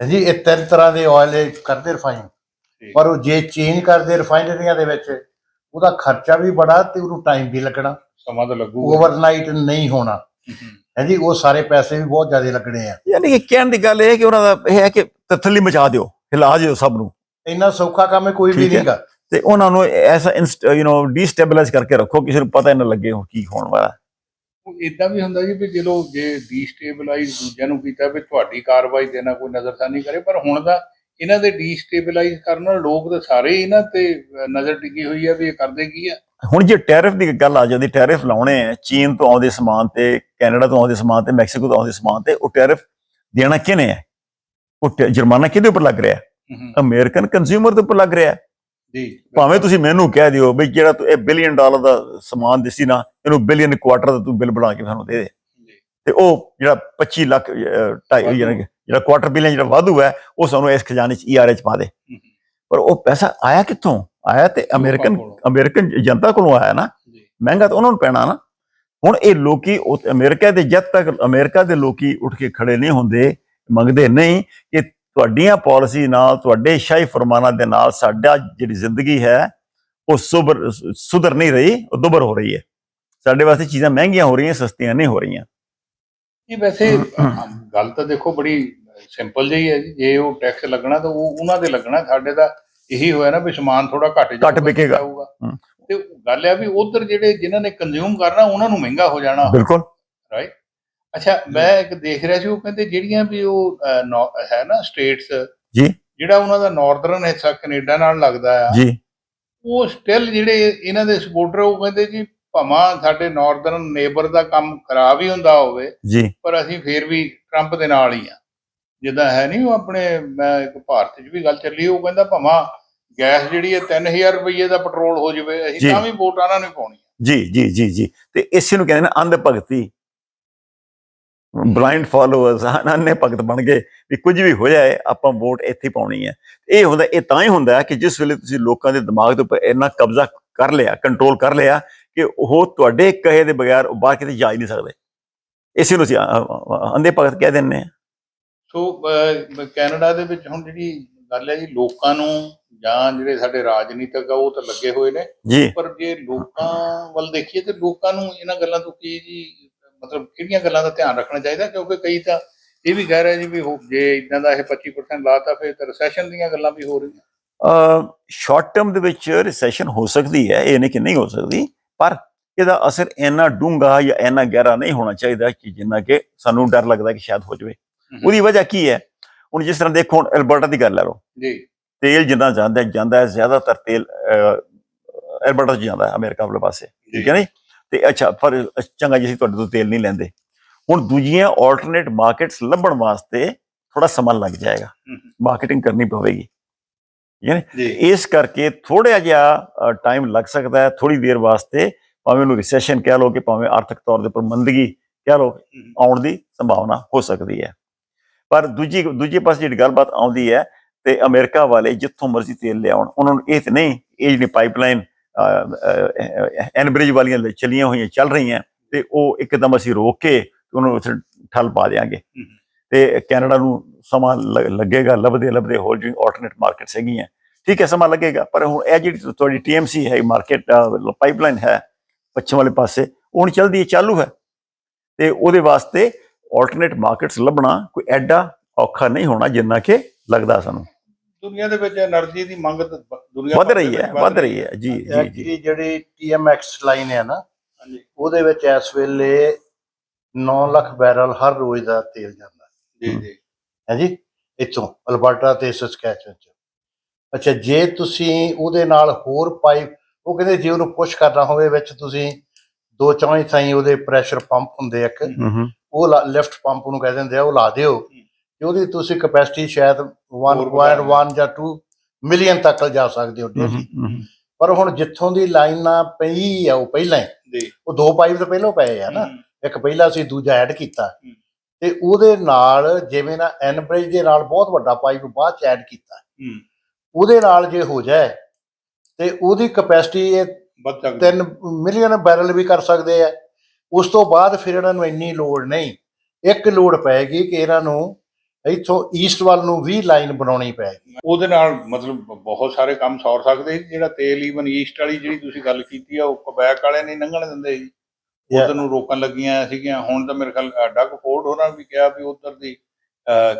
ਹਾਂਜੀ ਇਹ ਤਿੰਨ ਤਰ੍ਹਾਂ ਦੇ ਆਇਲ ਕਰਦੇ ਰਿਫਾਈਨ। ਪਰ ਉਹ ਜੇ ਚੇਂਜ ਕਰਦੇ ਰਿਫਾਈਨਰੀਆਂ ਦੇ ਵਿੱਚ ਉਹਦਾ ਖਰਚਾ ਵੀ ਬੜਾ ਤੇ ਉਹਨੂੰ ਟਾਈਮ ਵੀ ਲੱਗਣਾ। ਸਮਾਂ ਤਾਂ ਲੱਗੂਗਾ ਓਵਰਨਾਈਟ ਨਹੀਂ ਹੋਣਾ। ਹਾਂਜੀ ਉਹ ਸਾਰੇ ਪੈਸੇ ਵੀ ਬਹੁਤ ਜ਼ਿਆਦਾ ਲੱਗਣੇ ਆ। ਯਾਨੀ ਕਿ ਕਹਿਣ ਦੀ ਗੱਲ ਇਹ ਹੈ ਕਿ ਉਹਨਾਂ ਦਾ ਇਹ ਹੈ ਕਿ ਤਥਲੀ ਮਚਾ ਦਿਓ ਹਿਲਾ ਦਿਓ ਸਭ ਨੂੰ। ਇੰਨਾ ਸੌਖਾ ਕੰਮ ਹੈ ਕੋਈ ਵੀ। ਨਹੀਂਗਾ। ਤੇ ਉਹਨਾਂ ਨੂੰ ਐਸਾ ਯੂ نو ਡੀਸਟੇਬਲਾਈਜ਼ ਕਰਕੇ ਰੱਖੋ ਕਿਸੇ ਨੂੰ ਪਤਾ ਹੀ ਨਾ ਲੱਗੇ ਕੀ ਹੋਣ ਵਾਲਾ। ਇਦਾਂ ਵੀ ਹੁੰਦਾ ਜੀ ਵੀ ਜਦੋਂ ਜੇ ਡੀਸਟੇਬਲਾਈਜ਼ ਦੂਜਿਆਂ ਨੂੰ ਕੀਤਾ ਵੀ ਤੁਹਾਡੀ ਕਾਰਵਾਈ ਦੇ ਨਾਲ ਕੋਈ ਨਜ਼ਰਸਾਨੀ ਕਰੇ ਪਰ ਹੁਣ ਦਾ ਇਹਨਾਂ ਦੇ ਡੀਸਟੇਬਲਾਈਜ਼ ਕਰਨ ਨਾਲ ਲੋਕ ਤਾਂ ਸਾਰੇ ਹੀ ਇਹਨਾਂ ਤੇ ਨਜ਼ਰ ਟਿਕੀ ਹੋਈ ਆ ਵੀ ਇਹ ਕਰਦੇ ਕੀ ਆ। ਹੁਣ ਜੇ ਟੈਰਿਫ ਦੀ ਗੱਲ ਆ ਜਾਂਦੀ ਟੈਰਿਫ ਲਾਉਣੇ ਆ ਚੀਨ ਤੋਂ ਆਉਂਦੇ ਸਮਾਨ ਤੇ ਕੈਨੇਡਾ ਤੋਂ ਆਉਂਦੇ ਸਮਾਨ ਤੇ ਮੈਕਸੀਕੋ ਤੋਂ ਆਉਂਦੇ ਸਮਾਨ ਤੇ ਉਹ ਟੈਰਿਫ ਦੇਣਾ ਕਿਹਨੇ ਹੈ ਉਹ ਜੁਰਮਾਨਾ ਕਿਹਦੇ ਉੱਪਰ ਲੱਗ ਰਿਹਾ? ਅਮਰੀਕਨ ਕੰਜ਼ਿਊਮਰ ਦੇ ਉੱਪਰ ਲੱਗ ਰਿਹਾ। ਜੀ ਭਾਵੇਂ ਤੁਸੀਂ ਮੈਨੂੰ ਕਹਿ ਦਿਓ ਵੀ ਜਿਹੜਾ ਤੂੰ ਇਹ ਬਿਲੀਅਨ ਡਾਲਰ ਦਾ ਸਮਾਨ ਦਿੱਸੀ ਨਾ ਇਹਨੂੰ ਬਿਲੀਅਨ ਕੁਆਟਰ ਦਾ ਤੂੰ ਬਿੱਲ ਬਣਾ ਕੇ ਸਾਨੂੰ ਦੇ ਦੇ। ਤੇ ਉਹ ਜਿਹੜਾ 25 ਲੱਖ ਢਾਈ ਜਿਹੜਾ ਜਿਹੜਾ ਕੁਆਟਰ ਬਿਲੀਅਨ ਜਿਹੜਾ ਵਾਧੂ ਹੈ ਉਹ ਸਾਨੂੰ ਇਸ ਖਜ਼ਾਨੇ ਚ ਈਆਰਏ ਚ ਪਾ ਦੇ। ਪਰ ਉਹ ਪੈਸਾ ਆਇਆ ਕਿੱਥੋਂ? ਆਇਆ ਤੇ ਅਮਰੀਕਨ। ਅਮਰੀਕਨ ਜਨਤਾ ਕੋਲੋਂ ਆਇਆ ਨਾ। ਮਹਿੰਗਾ ਤਾਂ ਉਹਨਾਂ ਨੂੰ ਪੈਣਾ ਨਾ। ਹੁਣ ਇਹ ਲੋਕੀ ਅਮਰੀਕਾ ਦੇ ਜਦ ਤੱਕ ਅਮਰੀਕਾ ਦੇ ਲੋਕੀ ਉੱਠ ਕੇ ਖੜੇ ਨਹੀਂ ਹੁੰਦੇ ਮੰਗਦੇ ਨਹੀਂ ਕਿ ਤੁਹਾਡੀਆਂ ਪਾਲਿਸੀ ਨਾਲ ਤੁਹਾਡੇ ਸ਼ਾਹੀ ਫਰਮਾਨਾਂ ਦੇ ਨਾਲ ਸਾਡਾ ਜਿਹੜੀ ਜ਼ਿੰਦਗੀ ਹੈ ਉਹ ਸੁਬਰ ਸੁਧਰ ਨਹੀਂ ਰਹੀ ਉਹ ਦੁਬਰ ਹੋ ਰਹੀ ਹੈ। ਸਾਡੇ ਵਾਸਤੇ ਚੀਜ਼ਾਂ ਮਹਿੰਗੀਆਂ ਹੋ ਰਹੀਆਂ ਸਸਤੀਆਂ ਨਹੀਂ ਹੋ ਰਹੀਆਂ। ਇਹ ਵੈਸੇ ਗੱਲ ਤਾਂ ਦੇਖੋ ਬੜੀ ਸਿੰਪਲ ਜਿਹੀ ਹੈ ਜੀ। ਜੇ ਉਹ ਟੈਕਸ ਲੱਗਣਾ ਤਾਂ ਉਹ ਉਹਨਾਂ ਦੇ ਲੱਗਣਾ। ਸਾਡੇ ਦਾ ਇਹੀ ਹੋਇਆ ਨਾ ਵੀ ਸਮਾਨ ਥੋੜਾ ਘੱਟ ਜਾਊਗਾ, ਵਿਕੇਗਾ। ਤੇ ਗੱਲ ਇਹ ਆ ਵੀ ਉਧਰ ਜਿਹੜੇ ਜਿਨ੍ਹਾਂ ਨੇ ਕੰਜ਼ਿਊਮ ਕਰਨਾ ਉਹਨਾਂ ਨੂੰ ਮਹਿੰਗਾ ਹੋ ਜਾਣਾ। ਬਿਲਕੁਲ। ਅੱਛਾ ਮੈਂ ਇੱਕ ਦੇਖ ਰਿਹਾ ਸੀ ਉਹ ਕਹਿੰਦੇ ਜਿਹੜੀਆਂ ਵੀ ਉਹ ਅਹ, ਨੌ- ਹੈ ਨਾ ਸਟੇਟਸ ਜੀ। ਜਿਹੜਾ ਉਹਨਾਂ ਦਾ ਨਾਰਦਰਨ ਹਿੱਸਾ ਕੈਨੇਡਾ ਨਾਲ ਲੱਗਦਾ ਆ ਜੀ। ਉਹ ਸਟਿਲ ਜਿਹੜੇ ਇਹਨਾਂ ਦੇ ਸਪੋਰਟਰ ਉਹ ਕਹਿੰਦੇ ਜੀ ਭਾਵੇਂ ਸਾਡੇ ਨਾਰਦਰਨ ਨੇਬਰ ਦਾ ਕੰਮ ਖਰਾਬ ਹੀ ਹੁੰਦਾ ਹੋਵੇ ਜੀ। ਪਰ ਅਸੀਂ ਫੇਰ ਵੀ ਟਰੰਪ ਦੇ ਨਾਲ ਹੀ ਆ। ਜਿੱਦਾਂ ਹੈ ਨਹੀਂ ਉਹ ਆਪਣੇ ਮੈਂ ਇੱਕ ਭਾਰਤ 'ਚ ਵੀ ਗੱਲ ਚੱਲੀ ਉਹ ਕਹਿੰਦਾ ਭਾਵੇਂ ਗੈਸ ਜਿਹੜੀ ਹੈ 3000 ਰੁਪਏ ਦਾ ਪੈਟਰੋਲ ਹੋ ਜਾਵੇ ਜੀ। ਅਸੀਂ ਤਾਂ ਵੀ ਵੋਟਾਂ ਨਾਲ ਨਹੀਂ ਪਾਉਣੀ ਜੀ ਜੀ ਜੀ ਜੀ। ਤੇ ਇਸੇ ਨੂੰ ਕਹਿੰਦੇ ਨੇ ਅੰਧ ਭਗਤੀ ਬਲਾਈਂਡ ਫਾਲੋਅਰਸ ਅੰਨੇ ਭਗਤ ਬਣ ਗਏ ਵੀ ਕੁਝ ਵੀ ਹੋ ਜਾਏ ਆਪਾਂ ਵੋਟ ਇੱਥੇ ਪਾਉਣੀ ਹੈ। ਇਹ ਹੁੰਦਾ ਇਹ ਤਾਂ ਹੀ ਹੁੰਦਾ ਕਿ ਜਿਸ ਵੇਲੇ ਤੁਸੀਂ ਲੋਕਾਂ ਦੇ ਦਿਮਾਗ ਦੇ ਉੱਪਰ ਇੰਨਾ ਕਬਜ਼ਾ ਕਰ ਲਿਆ ਕੰਟਰੋਲ ਕਰ ਲਿਆ ਕਿ ਉਹ ਤੁਹਾਡੇ ਕਹੇ ਦੇ ਬਗੈਰ ਉਹ ਬਾਹਰ ਕਿਤੇ ਜਾ ਹੀ ਨਹੀਂ ਸਕਦੇ। ਇਸੇ ਨੂੰ ਅਸੀਂ ਅ, ਅ, ਅੰਧੇ ਭਗਤ ਕਹਿ ਦਿੰਦੇ ਹਾਂ। ਸੋ ਕੈਨੇਡਾ ਦੇ ਵਿੱਚ ਹੁਣ ਜਿਹੜੀ ਗੱਲ ਹੈ ਜੀ ਲੋਕਾਂ ਨੂੰ ਜਾਂ ਜਿਹੜੇ ਸਾਡੇ ਰਾਜਨੀਤਿਕ ਆ ਉਹ ਤਾਂ ਲੱਗੇ ਹੋਏ ਨੇ। ਪਰ ਜੇ ਲੋਕਾਂ ਵੱਲ ਦੇਖੀਏ ਤੇ ਲੋਕਾਂ ਨੂੰ ਇਹਨਾਂ ਗੱਲਾਂ ਤੋਂ ਕੀ ਜੀ ਮਤਲਬ ਕਿਹੜੀਆਂ ਗੱਲਾਂ ਦਾ ਧਿਆਨ ਰੱਖਣਾ ਚਾਹੀਦਾ? ਕਿਉਂਕਿ ਕਈ ਤਾਂ ਇਹ ਵੀ ਕਹਿ ਰਹੇ ਜੀ ਵੀ ਹੋ- ਜੇ ਇਦਾਂ ਦਾ ਇਹ 25% ਲਾਤਾ ਫਿਰ ਤਾਂ ਰੈਸੈਸ਼ਨ ਦੀਆਂ ਗੱਲਾਂ ਵੀ ਹੋ ਰਹੀਆਂ। ਸ਼ਾਰਟ ਟਰਮ ਦੇ ਵਿੱਚ ਰਿਸੈਸ਼ਨ ਹੋ ਸਕਦੀ ਹੈ ਇਹ ਨਹੀਂ ਕਿ ਨਹੀਂ ਹੋ ਸਕਦੀ ਪਰ ਇਹਦਾ ਅਸਰ ਇੰਨਾ ਡੂੰਘਾ ਜਾਂ ਇੰਨਾ ਗਹਿਰਾ ਨਹੀਂ ਹੋਣਾ ਚਾਹੀਦਾ ਕਿ ਜਿੰਨਾ ਕਿ ਸਾਨੂੰ ਡਰ ਲੱਗਦਾ ਕਿ ਸ਼ਾਇਦ ਹੋ ਜਾਵੇ। ਉਹਦੀ ਵਜ੍ਹਾ ਕੀ ਹੈ? ਹੁਣ ਜਿਸ ਤਰ੍ਹਾਂ ਦੇਖੋ ਹੁਣ ਐਲਬਰਟਾ ਦੀ ਗੱਲ ਲੈ ਲਓ। ਜੀ। ਤੇਲ ਜਿੰਨਾ ਜਾਂਦਾ ਜਾਂਦਾ ਹੈ ਜ਼ਿਆਦਾਤਰ ਤੇਲ ਐਲਬਰਟਾ 'ਚ ਜਾਂਦਾ ਹੈ ਅਮਰੀਕਾ ਵਾਲੇ ਪਾਸੇ। ਠੀਕ ਹੈ ਨਹੀਂ? ਤੇ ਅੱਛਾ ਪਰ ਚੰਗਾ ਜੀ ਅਸੀਂ ਤੁਹਾਡੇ ਤੋਂ ਤੇਲ ਨਹੀਂ ਲੈਂਦੇ। ਹੁਣ ਦੂਜੀਆਂ ਆਲਟਰਨੇਟ ਮਾਰਕੀਟਸ ਲੱਭਣ ਵਾਸਤੇ ਥੋੜਾ ਸਮਾਂ ਲੱਗ ਜਾਏਗਾ। ਮਾਰਕੀਟਿੰਗ ਕਰਨੀ ਪਵੇਗੀ। ਠੀਕ ਹੈ ਨੀ? ਜੀ। ਇਸ ਕਰਕੇ ਥੋੜਾ ਜਿਹਾ ਟਾਈਮ ਲੱਗ ਸਕਦਾ ਹੈ ਥੋੜੀ ਦੇਰ ਵਾਸਤੇ ਭਾਵੇਂ ਉਹਨੂੰ ਰਿਸੈਸ਼ਨ ਕਹਿ ਲਓ ਕਿ ਭਾਵੇਂ ਆਰਥਿਕ ਤੌਰ ਦੇ ਉੱਪਰ ਮੰਦਗੀ ਕਹਿ ਲਓ ਆਉਣ ਦੀ ਸੰਭਾਵਨਾ ਹੋ ਸਕਦੀ ਹੈ। ਪਰ ਦੂਜੀ ਦੂਜੇ ਪਾਸੇ ਜਿਹੜੀ ਗੱਲਬਾਤ ਆਉਂਦੀ ਹੈ ਤੇ ਅਮਰੀਕਾ ਵਾਲੇ ਜਿੱਥੋਂ ਮਰਜ਼ੀ ਤੇਲ ਲਿਆਉਣ ਉਹਨਾਂ ਨੂੰ ਇਹ ਤੇ ਨਹੀਂ ਇਹ ਜਿਹੜੀ ਪਾਈਪਲਾਈਨ ਐਨਬ੍ਰਿਜ ਵਾਲੀਆਂ ਚੱਲੀਆਂ ਹੋਈਆਂ ਚੱਲ ਰਹੀਆਂ ਤੇ ਉਹ ਇੱਕਦਮ ਅਸੀਂ ਰੋਕ ਕੇ ਉਹਨੂੰ ਉੱਥੇ ਠੱਲ ਪਾ ਦੇਾਂਗੇ ਤੇ ਕੈਨੇਡਾ ਨੂੰ ਸਮਾਂ ਲੱਗੇਗਾ ਲੱਭਦੇ ਲੱਭਦੇ ਹੋਰ ਜਿਹੜੀ ਆਲਟਰਨੇਟ ਮਾਰਕੀਟਸ ਹੈਗੀਆਂ ਠੀਕ ਹੈ ਸਮਾਂ ਲੱਗੇਗਾ ਪਰ ਹੁਣ ਇਹ ਜਿਹੜੀ ਤੁਹਾਡੀ ਟੀਐਮਸੀ ਹੈ ਮਾਰਕੀਟ ਪਾਈਪਲਾਈਨ ਹੈ ਪੱਛਮ ਵਾਲੇ ਪਾਸੇ ਉਹ ਹੁਣ ਚਲਦੀ ਹੈ ਚਾਲੂ ਹੈ। ਤੇ ਉਹਦੇ ਵਾਸਤੇ ਆਲਟਰਨੇਟ ਮਾਰਕੀਟਸ ਲੱਭਣਾ ਕੋਈ ਐਡਾ ਔਖਾ ਨਹੀਂ ਹੋਣਾ ਜਿੰਨਾ ਕਿ ਲੱਗਦਾ ਸਾਨੂੰ। ਦੁਨੀਆ ਦੇ ਵਿੱਚ એનર્ਜੀ ਦੀ ਮੰਗ ਦੁਨੀਆ ਵੱਧ ਰਹੀ ਹੈ ਵੱਧ ਰਹੀ ਹੈ। ਜੀ ਜੀ ਜੀ। ਜਿਹੜੀ TMX ਲਾਈਨ ਹੈ ਨਾ ਉਹਦੇ ਵਿੱਚ ਇਸ ਵੇਲੇ 9 ਲੱਖ ਬੈਰਲ ਹਰ ਰੋਜ਼ ਦਾ ਤੇਲ ਜਾਂਦਾ। ਜੀ ਜੀ। ਹੈ ਜੀ? ਇਥੋਂ ਅਲਬਰਟਾ ਤੇ ਸਸਕੈਚਨ ਚ ਅੱਛਾ ਜੇ ਤੁਸੀਂ ਉਹਦੇ ਨਾਲ ਹੋਰ ਪਾਈਪ ਉਹ ਕਹਿੰਦੇ ਜੇ ਉਹਨੂੰ ਪੁਸ਼ ਕਰਨਾ ਹੋਵੇ ਵਿੱਚ ਤੁਸੀਂ ਦੋ ਚੌਂਹੀ ਥਾਈ ਉਹਦੇ ਪ੍ਰੈਸ਼ਰ ਪੰਪ ਹੁੰਦੇ ਇੱਕ ਉਹ ਲਿਫਟ ਪੰਪ ਨੂੰ ਕਹਿੰਦੇ ਹੁੰਦੇ ਆ ਉਹ ਲਾ ਦਿਓ। ਉਹਦੀ ਤੁਸੀਂ ਕਪੈਸਿਟੀ ਸ਼ਾਇਦ ਹੋਰ ਵਧਾ 1.1 ਜਾਂ 2 ਮਿਲੀਅਨ ਤੱਕ ਜਾ ਸਕਦੇ ਹੋ ਡੇਲੀ ਪਰ ਹੁਣ ਜਿੱਥੋਂ ਦੀ ਲਾਈਨ ਨਾ ਪਈ ਆ ਉਹ ਪਹਿਲਾਂ ਹੀ। ਉਹ ਦੋ ਪਾਈਪ ਤਾਂ ਪਹਿਲਾਂ ਪਏ ਆ ਨਾ। ਇੱਕ ਪਹਿਲਾਂ ਅਸੀਂ ਦੂਜਾ ਐਡ ਕੀਤਾ। ਤੇ ਉਹਦੇ ਨਾਲ ਜਿਵੇਂ ਨਾ ਐਨਬ੍ਰਿਜ ਦੇ ਨਾਲ ਬਹੁਤ ਵੱਡਾ ਪਾਈਪ ਬਾਅਦ ਚ ਐਡ ਕੀਤਾ। ਉਹਦੇ ਨਾਲ ਜੇ ਹੋ ਜਾਏ ਤੇ ਉਹਦੀ ਕਪੈਸਿਟੀ ਇਹ ਵੱਧ ਸਕਦਾ 3 ਮਿਲੀਅਨ ਬੈਰਲ ਵੀ ਕਰ ਸਕਦੇ ਆ। ਉਸ ਤੋਂ ਬਾਅਦ ਫਿਰ ਇਹਨਾਂ ਨੂੰ ਇੰਨੀ ਲੋੜ ਨਹੀਂ। ਇੱਕ ਲੋੜ ਪਏਗੀ ਕਿ ਇਹਨਾਂ ਨੂੰ ਇੱਥੋਂ ਈਸਟ ਵੱਲ ਨੂੰ ਵੀ ਲਾਈਨ ਬਣਾਉਣੀ ਪਏਗੀ ਉਹਦੇ ਨਾਲ ਮਤਲਬ ਬਹੁਤ ਸਾਰੇ ਕੰਮ ਸੌਰ ਸਕਦੇ ਸੀ ਜਿਹੜਾ ਤੇਲ ਈਵਨ ਈਸਟ ਵਾਲੀ ਜਿਹੜੀ ਤੁਸੀਂ ਗੱਲ ਕੀਤੀ ਆ ਉਹ ਕਬੈਕ ਵਾਲੇ ਨਹੀਂ ਲੰਘਣ ਦਿੰਦੇ ਸੀ. ਉਧਰ ਨੂੰ ਰੋਕਣ ਲੱਗੀਆਂ ਸੀਗੀਆਂ। ਹੁਣ ਤਾਂ ਮੇਰੇ ਖਿਆਲ ਡੱਗ ਫੋਰਡ ਹੋਰਾਂ ਵੀ ਕਿਹਾ ਵੀ ਉਧਰ ਦੀ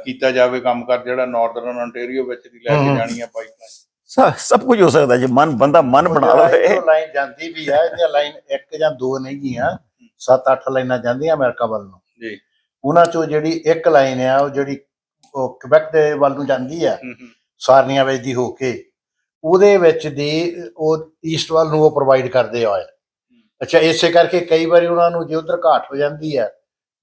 ਕੀਤਾ ਜਾਵੇ ਕੰਮ ਕਰ ਜਿਹੜਾ ਨਾਰਦਰਨ ontario ਵਿੱਚ ਦੀ ਲੈ ਕੇ ਹਮ। ਜਾਣੀ ਆ ਪਾਈਪਲਾਈਨ ਸਭ ਕੁਝ ਹੋ ਸਕਦਾ ਜੇ ਮਨ ਬੰਦਾ ਮਨ ਬਣਾ ਲਵੇ। ਲਾਈਨ ਜਾਂਦੀ ਵੀ ਹੈ ਇਹਦੀਆਂ ਲਾਈਨ ਇੱਕ ਜਾਂ ਦੋ ਨਹੀਂ ਗੀਆਂ ਸੱਤ ਅੱਠ ਲਾਈਨਾਂ ਜਾਂਦੀਆਂ ਅਮਰੀਕਾ ਵੱਲ ਨੂੰ। ਜੀ। ਉਹਨਾਂ ਚੋਂ ਜਿਹੜੀ ਇੱਕ ਲਾਈਨ ਆ ਉਹ ਜਿਹੜੀ ਉਹ ਕਿਬੈਕ ਦੇ ਵੱਲ ਨੂੰ ਜਾਂਦੀ ਆ ਸਾਰਨੀਆਂ ਵਿੱਚ ਦੀ ਹੋ ਕੇ ਉਹਦੇ ਵਿੱਚ ਦੀ ਉਹ ਈਸਟ ਵੱਲ ਨੂੰ ਉਹ ਪ੍ਰੋਵਾਈਡ ਕਰਦੇ ਆ oil। ਅੱਛਾ ਇਸੇ ਕਰਕੇ ਕਈ ਵਾਰੀ ਉਹਨਾਂ ਨੂੰ ਜੇ ਉਧਰ ਘਾਟ ਹੋ ਜਾਂਦੀ ਹੈ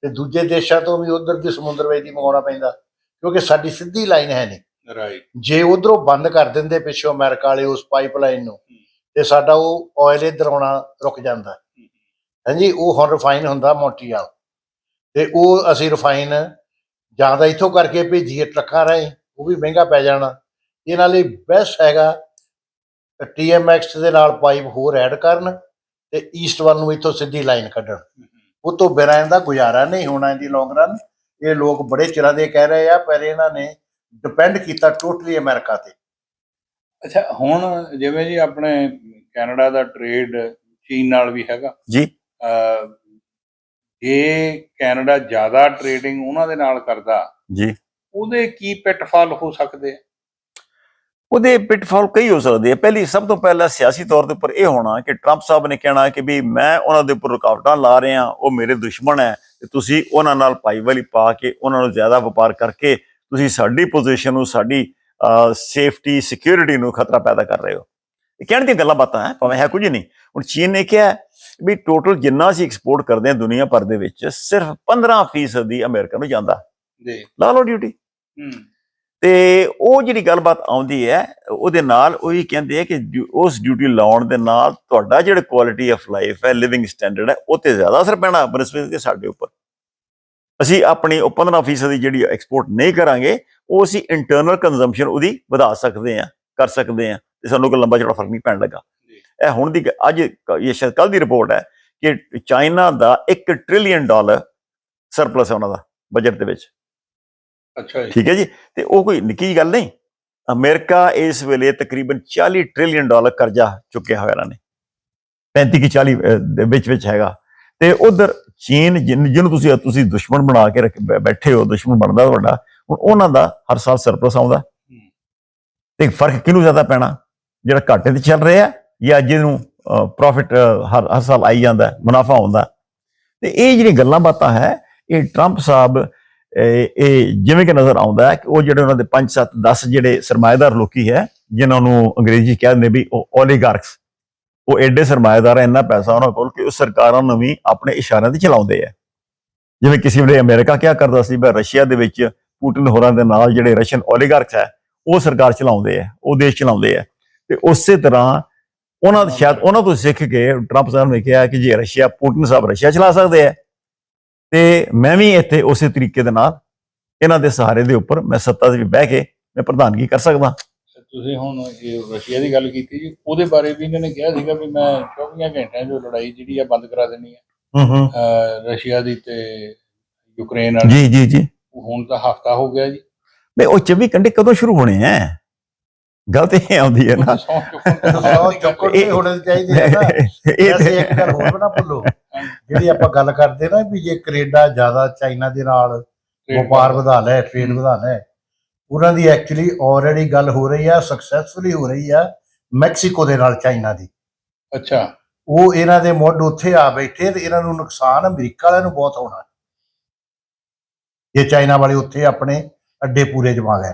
ਤੇ ਦੂਜੇ ਦੇਸ਼ਾਂ ਤੋਂ ਵੀ ਉਧਰ ਦੀ ਸਮੁੰਦਰ ਵਿੱਚ ਦੀ ਮੰਗਾਉਣਾ ਪੈਂਦਾ ਕਿਉਂਕਿ ਸਾਡੀ ਸਿੱਧੀ ਲਾਈਨ ਹੈ ਨਹੀਂ। ਰਾਈਟ ਜੇ ਉਧਰੋਂ ਬੰਦ ਕਰ ਦਿੰਦੇ ਪਿੱਛੋਂ ਅਮਰੀਕਾ ਵਾਲੇ ਉਸ ਪਾਈਪਲਾਈਨ ਨੂੰ ਤੇ ਸਾਡਾ ਉਹ ਆਇਲ ਇੱਧਰ ਆਉਣਾ ਰੁਕ ਜਾਂਦਾ। ਹਾਂਜੀ ਉਹ ਹੁਣ ਰਿਫਾਈਨ ਹੁੰਦਾ ਮੋਂਟਰੀਅਲ ਤੇ ਉਹ ਅਸੀਂ ਰਿਫਾਈਨ ਜਾਂ ਤਾਂ ਇੱਥੋਂ ਕਰਕੇ ਭੇਜੀਏ ਟਰੱਕਾਂ ਰਾਹੀਂ ਉਹ ਵੀ ਮਹਿੰਗਾ ਪੈ ਜਾਣਾ। ਇਹਨਾਂ ਲਈ ਬੈਸਟ ਹੈਗਾ TMX ਦੇ ਨਾਲ ਪਾਈਪ ਹੋਰ ਐਡ ਕਰਨ ਤੇ ਈਸਟ ਵੱਲ ਨੂੰ ਇੱਥੋਂ ਸਿੱਧੀ ਲਾਈਨ ਕੱਢਣ। ਉਹ ਤੋਂ ਬਿਨਾਂ ਇਹਦਾ ਗੁਜ਼ਾਰਾ ਨਹੀਂ ਹੋਣਾ ਇਹਦੀ ਲੌਂਗ ਰਨ ਇਹ ਲੋਕ ਬੜੇ ਚਿਰਾਂ ਦੇ ਕਹਿ ਰਹੇ ਆ ਪਰ ਇਹਨਾਂ ਨੇ ਡਿਪੈਂਡ ਕੀਤਾ ਟੋਟਲੀ ਅਮਰੀਕਾ ਤੇ। ਅੱਛਾ ਹੁਣ ਜਿਵੇਂ ਜੀ ਆਪਣੇ ਕੈਨੇਡਾ ਦਾ ਟ੍ਰੇਡ ਚੀਨ ਨਾਲ ਵੀ ਹੈਗਾ। ਜੀ। ਜੇ ਕੈਨੇਡਾ ਜ਼ਿਆਦਾ ਟ੍ਰੇਡਿੰਗ ਉਹਨਾਂ ਦੇ ਨਾਲ ਕਰਦਾ ਜੀ। ਉਹਦੇ ਕੀ ਪਿਟਫਾਲ ਹੋ ਸਕਦੇ ਆ? ਉਹਦੇ ਪਿਟਫਾਲ ਕਈ ਹੋ ਸਕਦੇ ਆ। ਪਹਿਲੀ ਸਭ ਤੋਂ ਪਹਿਲਾਂ ਸਿਆਸੀ ਤੌਰ ਦੇ ਉੱਪਰ ਇਹ ਹੋਣਾ ਕਿ ਟਰੰਪ ਸਾਹਿਬ ਨੇ ਕਹਿਣਾ ਕਿ ਵੀ ਮੈਂ ਉਹਨਾਂ ਦੇ ਉੱਪਰ ਰੁਕਾਵਟਾਂ ਲਾ ਰਿਹਾ ਉਹ ਮੇਰੇ ਦੁਸ਼ਮਣ ਹੈ ਤੇ ਤੁਸੀਂ ਉਹਨਾਂ ਨਾਲ ਭਾਈਵਾਲੀ ਪਾ ਕੇ ਉਹਨਾਂ ਨੂੰ ਜ਼ਿਆਦਾ ਵਪਾਰ ਕਰਕੇ ਤੁਸੀਂ ਸਾਡੀ ਪੋਜੀਸ਼ਨ ਨੂੰ ਸਾਡੀ ਸੇਫਟੀ ਸਿਕਿਉਰਿਟੀ ਨੂੰ ਖਤਰਾ ਪੈਦਾ ਕਰ ਰਹੇ ਹੋ। ਇਹ ਕਹਿਣ ਦੀਆਂ ਗੱਲਾਂ ਬਾਤਾਂ ਹੈ ਭਾਵੇਂ ਹੈ ਕੁਝ ਨਹੀਂ। ਹੁਣ ਚੀਨ ਨੇ ਕਿਹਾ ਵੀ ਟੋਟਲ ਜਿੰਨਾ ਅਸੀਂ ਐਕਸਪੋਰਟ ਕਰਦੇ ਹਾਂ ਦੁਨੀਆ ਭਰ ਦੇ ਵਿੱਚ ਸਿਰਫ 15% ਦੀ ਅਮਰੀਕਾ ਨੂੰ ਜਾਂਦਾ। ਜੀ। ਲਾ ਲਓ ਡਿਊਟੀ ਹੂੰ। ਤੇ ਉਹ ਜਿਹੜੀ ਗੱਲਬਾਤ ਆਉਂਦੀ ਹੈ ਉਹਦੇ ਨਾਲ ਉਹ ਹੀ ਕਹਿੰਦੇ ਆ ਕਿ ਉਸ ਡਿਊਟੀ ਲਾਉਣ ਦੇ ਨਾਲ ਤੁਹਾਡਾ ਜਿਹੜਾ ਕੁਆਲਿਟੀ ਆਫ ਲਾਈਫ ਹੈ ਲਿਵਿੰਗ ਸਟੈਂਡਰਡ ਹੈ ਉਹ ਤੇ ਜ਼ਿਆਦਾ ਅਸਰ ਪੈਣਾ ਬਨਸਪਤ ਦੇ ਸਾਡੇ ਉੱਪਰ। ਅਸੀਂ ਆਪਣੀ ਉਹ 15% ਦੀ ਜਿਹੜੀ ਐਕਸਪੋਰਟ ਨਹੀਂ ਕਰਾਂਗੇ ਉਹ ਅਸੀਂ ਇੰਟਰਨਲ ਕੰਜ਼ੰਪਸ਼ਨ ਉਹਦੀ ਵਧਾ ਸਕਦੇ ਹਾਂ ਕਰ ਸਕਦੇ ਹਾਂ ਤੇ ਸਾਨੂੰ ਕੋਈ ਲੰਬਾ ਚੌੜਾ ਫ਼ਰਕ ਨਹੀਂ ਪੈਣ ਲੱਗਾ। ਇਹ ਹੁਣ ਦੀ ਅੱਜ ਇਹ ਸ਼ਾਇਦ ਕੱਲ ਦੀ ਰਿਪੋਰਟ ਹੈ ਕਿ ਚਾਈਨਾ ਦਾ 1 ਟ੍ਰਿਲੀਅਨ ਡਾਲਰ ਸਰਪਲਸ ਹੈ ਉਹਨਾਂ ਦਾ ਬਜਟ ਦੇ ਵਿੱਚ। ਅੱਛਾ ਜੀ। ਠੀਕ ਹੈ ਜੀ? ਤੇ ਉਹ ਕੋਈ ਨਿੱਕੀ ਗੱਲ ਨਹੀਂ। ਅਮਰੀਕਾ ਇਸ ਵੇਲੇ ਤਕਰੀਬਨ 40 ਟ੍ਰਿਲੀਅਨ ਡਾਲਰ ਕਰਜ਼ਾ ਚੁੱਕਿਆ ਹੋਇਆ ਇਹਨਾਂ ਨੇ। 35 ਕਿ 40 ਅਹ, ਦੇ ਵਿੱਚ ਵਿੱਚ ਹੈਗਾ। ਤੇ ਉਧਰ ਚੀਨ ਜਿਹਨੂੰ ਤੁਸੀਂ ਤੁਸੀਂ ਦੁਸ਼ਮਣ ਬਣਾ ਕੇ ਰੱਖ- ਬੈਠੇ ਹੋ ਦੁਸ਼ਮਣ ਬਣਦਾ ਤੁਹਾਡਾ ਹੁਣ ਉਹਨਾਂ ਦਾ ਹਰ ਸਾਲ ਸਰਪਲਸ ਆਉਂਦਾ। ਤੇ ਫ਼ਰਕ ਕਿਹਨੂੰ ਜ਼ਿਆਦਾ ਪੈਣਾ? ਜਿਹੜਾ ਘਾਟੇ ਤੇ ਚੱਲ ਰਿਹਾ ਜਾਂ ਜਿਹਨੂੰ ਪ੍ਰੋਫਿਟ ਹਰ ਹਰ ਸਾਲ ਆਈ ਜਾਂਦਾ, ਮੁਨਾਫਾ ਹੁੰਦਾ ਤੇ ਇਹ ਜਿਹੜੀ ਗੱਲਾਂ ਬਾਤਾਂ ਹੈ, ਇਹ ਟਰੰਪ ਸਾਹਿਬ, ਇਹ ਜਿਵੇਂ ਕਿ ਨਜ਼ਰ ਆਉਂਦਾ ਹੈ ਕਿ ਉਹ ਜਿਹੜੇ ਉਹਨਾਂ ਦੇ 5 7 10 ਜਿਹੜੇ ਸਰਮਾਏਦਾਰ ਲੋਕੀ ਹੈ, ਜਿਨ੍ਹਾਂ ਨੂੰ ਅੰਗਰੇਜ਼ੀ ਕਹਿੰਦੇ ਵੀ ਉਹ ਓਲੀਗਾਰਕਸ ਉਹ ਐਡੇ ਸਰਮਾਏਦਾਰ ਹੈ ਇੰਨਾ ਪੈਸਾ ਉਹਨਾਂ ਕੋਲ ਕਿ ਉਹ ਸਰਕਾਰਾਂ ਨੂੰ ਵੀ ਆਪਣੇ ਇਸ਼ਾਰਿਆਂ ਤੇ ਚਲਾਉਂਦੇ ਆ। ਜਿਵੇਂ ਕਿਸੇ ਵੇਲੇ ਅਮਰੀਕਾ ਕਿਹਾ ਕਰਦਾ ਸੀ ਵੀ ਰਸ਼ੀਆ ਦੇ ਵਿੱਚ ਪੁਟਿਨ ਹੋਰਾਂ ਦੇ ਨਾਲ ਜਿਹੜੇ ਰਸ਼ੀਅਨ ਓਲੀਗਾਰਕਸ ਹੈ, ਉਹ ਸਰਕਾਰ ਚਲਾਉਂਦੇ ਆ, ਉਹ ਦੇਸ਼ ਚਲਾਉਂਦੇ ਆ। ਤੇ ਉਸੇ ਤਰ੍ਹਾਂ ਉਹਨਾਂ ਸ਼ਾਇਦ ਉਹਨਾਂ ਤੋਂ ਸਿੱਖ ਕੇ ਟਰੰਪ ਸਾਹਿਬ ਨੇ ਕਿਹਾ ਕਿ ਜੇ ਰਸ਼ੀਆ ਪੁਟਿਨ ਸਾਹਿਬ ਰਸ਼ੀਆ ਚਲਾ ਸਕਦੇ ਆ ਤੇ ਮੈਂ ਵੀ ਇੱਥੇ ਉਸੇ ਤਰੀਕੇ ਦੇ ਨਾਲ ਇਹਨਾਂ ਦੇ ਸਹਾਰੇ ਦੇ ਉੱਪਰ ਮੈਂ ਸੱਤਾ 'ਤੇ ਵੀ ਬਹਿ ਕੇ ਮੈਂ ਪ੍ਰਧਾਨਗੀ ਕਰ ਸਕਦਾ। ਤੁਸੀਂ ਹੁਣ ਇਹ ਰਸ਼ੀਆ ਦੀ ਗੱਲ ਕੀਤੀ ਜੀ ਉਹਦੇ ਬਾਰੇ ਵੀ ਇਹਨਾਂ ਨੇ ਕਿਹਾ ਸੀਗਾ ਵੀ ਮੈਂ 24 ਘੰਟਿਆਂ 'ਚ ਲੜਾਈ ਜਿਹੜੀ ਆ ਬੰਦ ਕਰਾ ਦੇਣੀ ਹੈ ਹੂੰ। ਹੂੰ ਰਸ਼ੀਆ ਦੀ ਤੇ ਯੂਕਰੇਨ ਵਾਲੀ। ਜੀ ਜੀ ਜੀ। ਹੁਣ ਤਾਂ ਹਫਤਾ ਹੋ ਗਿਆ ਜੀ। ਬਈ ਉਹ 24 ਘੰਟੇ ਕਦੋਂ ਸ਼ੁਰੂ ਹੋਣੇ ਆ? ਗੱਲ ਤੇ ਇਹ ਆਉਂਦੀ ਹੈ ਨਾ। ਸੌ ਚੁੱਕਣ ਤੋਂ ਸੌ ਚੁੱਕਣ ਤੇ ਹੋਣੇ ਚਾਹੀਦੇ ਆ ਨਾ। ਇਹ ਵੈਸੇ ਇੱਕ ਗੱਲ ਤੇ ਹੋਰ ਵੀ ਨਾ ਭੁੱਲੋ। ਜਿਹੜੀ ਆਪਾਂ ਗੱਲ ਕਰਦੇ ਨਾ ਵੀ ਜੇ ਕੈਨੇਡਾ ਜ਼ਿਆਦਾ ਚਾਈਨਾ ਦੇ ਨਾਲ ਵਪਾਰ ਵਧਾ ਲੈ ਟ੍ਰੇਡ ਵਧਾ ਲੈ ਉਹਨਾਂ ਦੀ ਐਕਚੁਅਲੀ ਆਲਰੇਡੀ ਗੱਲ ਹੋ ਰਹੀ ਆ ਸਕਸੈਸਫੁਲੀ ਹੋ ਰਹੀ ਆ ਮੈਕਸੀਕੋ ਦੇ ਨਾਲ ਚਾਈਨਾ ਦੀ। ਅੱਛਾ। ਉਹ ਇਹਨਾਂ ਦੇ ਮੁੱਢ ਉੱਥੇ ਆ ਬੈਠੇ ਤੇ ਇਹਨਾਂ ਨੂੰ ਨੁਕਸਾਨ ਅਮਰੀਕਾ ਵਾਲਿਆਂ ਨੂੰ ਬਹੁਤ ਹੋਣਾ। ਇਹ ਚਾਈਨਾ ਵਾਲੇ ਉੱਥੇ ਆਪਣੇ ਅੱਡੇ ਪੂਰੇ ਜਮਾ ਗਏ।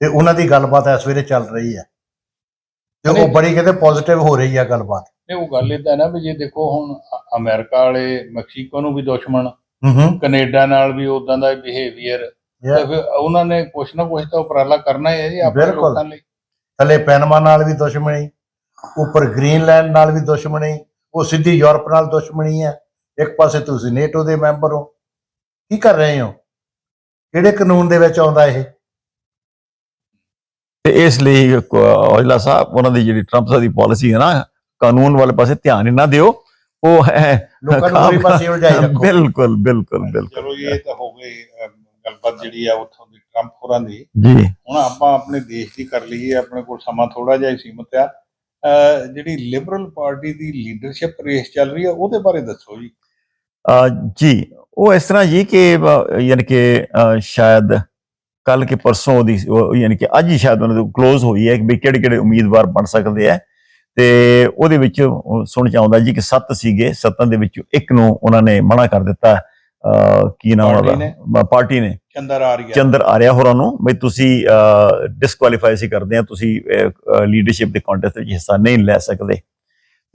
ਤੇ ਉਹਨਾਂ ਦੀ ਗੱਲਬਾਤ ਇਸ ਵੇਲੇ ਚੱਲ ਰਹੀ ਹੈ। ਤੇ ਉਹ। ਬੜੀ ਕਹਿੰਦੇ ਪੋਜ਼ਿਟਿਵ ਹੋ ਰਹੀ ਆ ਗੱਲਬਾਤ। ਨਹੀਂ ਉਹ ਗੱਲ ਇਦਾਂ ਨਾ ਵੀ ਜੇ ਦੇਖੋ ਹੁਣ ਅਮਰੀਕਾ ਵਾਲੇ ਮੈਕਸੀਕੋ ਨੂੰ ਵੀ ਦੁਸ਼ਮਣ ਹੂੰ ਹੂੰ। ਕੈਨੇਡਾ ਨਾਲ ਵੀ ਉਦਾਂ ਦਾ ਬਿਹੇਵੀਅਰ ਤਾਂ ਫਿਰ ਉਹਨਾਂ ਨੇ ਕੁਛ ਨਾ ਕੁਛ ਤਾਂ ਉਪਰਾਲਾ ਕਰਨਾ ਹੀ ਹੈ ਜੀ ਆਪਣੇ। ਲੋਕਾਂ ਲਈ। ਥੱਲੇ ਪੈਨਮਾ ਨਾਲ ਵੀ ਦੁਸ਼ਮਣੀ ਉੱਪਰ ਗ੍ਰੀਨਲੈਂਡ ਨਾਲ ਵੀ ਦੁਸ਼ਮਣੀ ਉਹ ਸਿੱਧੀ ਯੂਰਪ ਨਾਲ ਦੁਸ਼ਮਣੀ ਹੈ ਇੱਕ ਪਾਸੇ ਤੁਸੀਂ ਨੇਟੋ ਦੇ ਮੈਂਬਰ ਹੋ। ਕੀ ਕਰ ਰਹੇ ਹੋ? ਕਿਹੜੇ ਕਾਨੂੰਨ ਦੇ ਵਿੱਚ ਆਉਂਦਾ ਇਹ? ਤੇ ਇਸ ਲਈ ਔਜਲਾ ਸਾਹਿਬ ਉਹਨਾਂ ਦੀ ਜਿਹੜੀ ਟਰੰਪ ਸਾਹਿਬ ਦੀ ਪਾਲਿਸੀ ਹੈ ਨਾ ਕਾਨੂੰਨ ਵਾਲੇ ਪਾਸੇ ਧਿਆਨ ਹੀ ਨਾ ਦਿਓ। ਉਹ ਹੈ ਲੋਕਾਂ ਨੂੰ ਹੋਰੀ ਪਾਸੇ ਉਲਝਾਈ ਰੱਖੋ। ਬਿਲਕੁਲ ਬਿਲਕੁਲ ਬਿਲਕੁਲ। ਚਲੋ ਇਹ ਤਾਂ ਹੋ ਗਈ ਗੱਲਬਾਤ ਜਿਹੜੀ ਆ ਉੱਥੋਂ ਦੀ ਟਰੰਪ ਹੋਰਾਂ ਦੀ। ਜੀ। ਹੁਣ ਆਪਾਂ ਆਪਣੇ ਦੇਸ਼ ਦੀ ਕਰ ਲਈਏ ਆਪਣੇ ਕੋਲ ਸਮਾਂ ਥੋੜਾ ਜਿਹਾ ਹੀ ਸੀਮਤ ਆ। ਜਿਹੜੀ ਲਿਬਰਲ ਪਾਰਟੀ ਦੀ ਲੀਡਰਸ਼ਿਪ ਰੇਸ ਚੱਲ ਰਹੀ ਆ ਉਹਦੇ ਬਾਰੇ ਦੱਸੋ ਜੀ। ਜੀ ਉਹ ਇਸ ਤਰ੍ਹਾਂ ਜੀ ਕਿ ਯਾਨੀ ਕਿ ਸ਼ਾਇਦ ਕੱਲ ਕੇ ਪਰਸੋਂ ਉਹਦੀ ਉਹ ਯਾਨੀ ਕਿ ਅੱਜ ਹੀ ਸ਼ਾਇਦ ਉਹਨਾਂ ਦੀ ਕਲੋਜ਼ ਹੋਈ ਹੈ ਕਿ ਕਿਹੜੇ ਕਿਹੜੇ ਉਮੀਦਵਾਰ ਬਣ ਸਕਦੇ ਆ। ਤੇ ਉਹਦੇ ਵਿੱਚ ਸੁਣ ਚ ਆਉਂਦਾ ਜੀ ਕਿ ਸੱਤ ਸੀਗੇ ਸੱਤਾਂ ਦੇ ਵਿੱਚੋਂ ਇੱਕ ਨੂੰ ਉਹਨਾਂ ਨੇ ਮਨਾ ਕਰ ਦਿੱਤਾ। ਕੀ ਨਾਮ ਉਹਦਾ? ਪਾਰਟੀ ਨੇ। ਚੰਦਰ ਆ ਰਹੀ ਆ ਚੰਦਰ ਆਰਿਆ ਹੋਰਾਂ ਨੂੰ ਵੀ ਤੁਸੀਂ ਡਿਸਕੁਆਲੀਫਾਈ ਸੀ ਕਰਦੇ ਆ ਤੁਸੀਂ ਲੀਡਰਸ਼ਿਪ ਦੇ ਕੰਟੈਸਟ ਵਿੱਚ ਹਿੱਸਾ ਨਹੀਂ ਲੈ ਸਕਦੇ।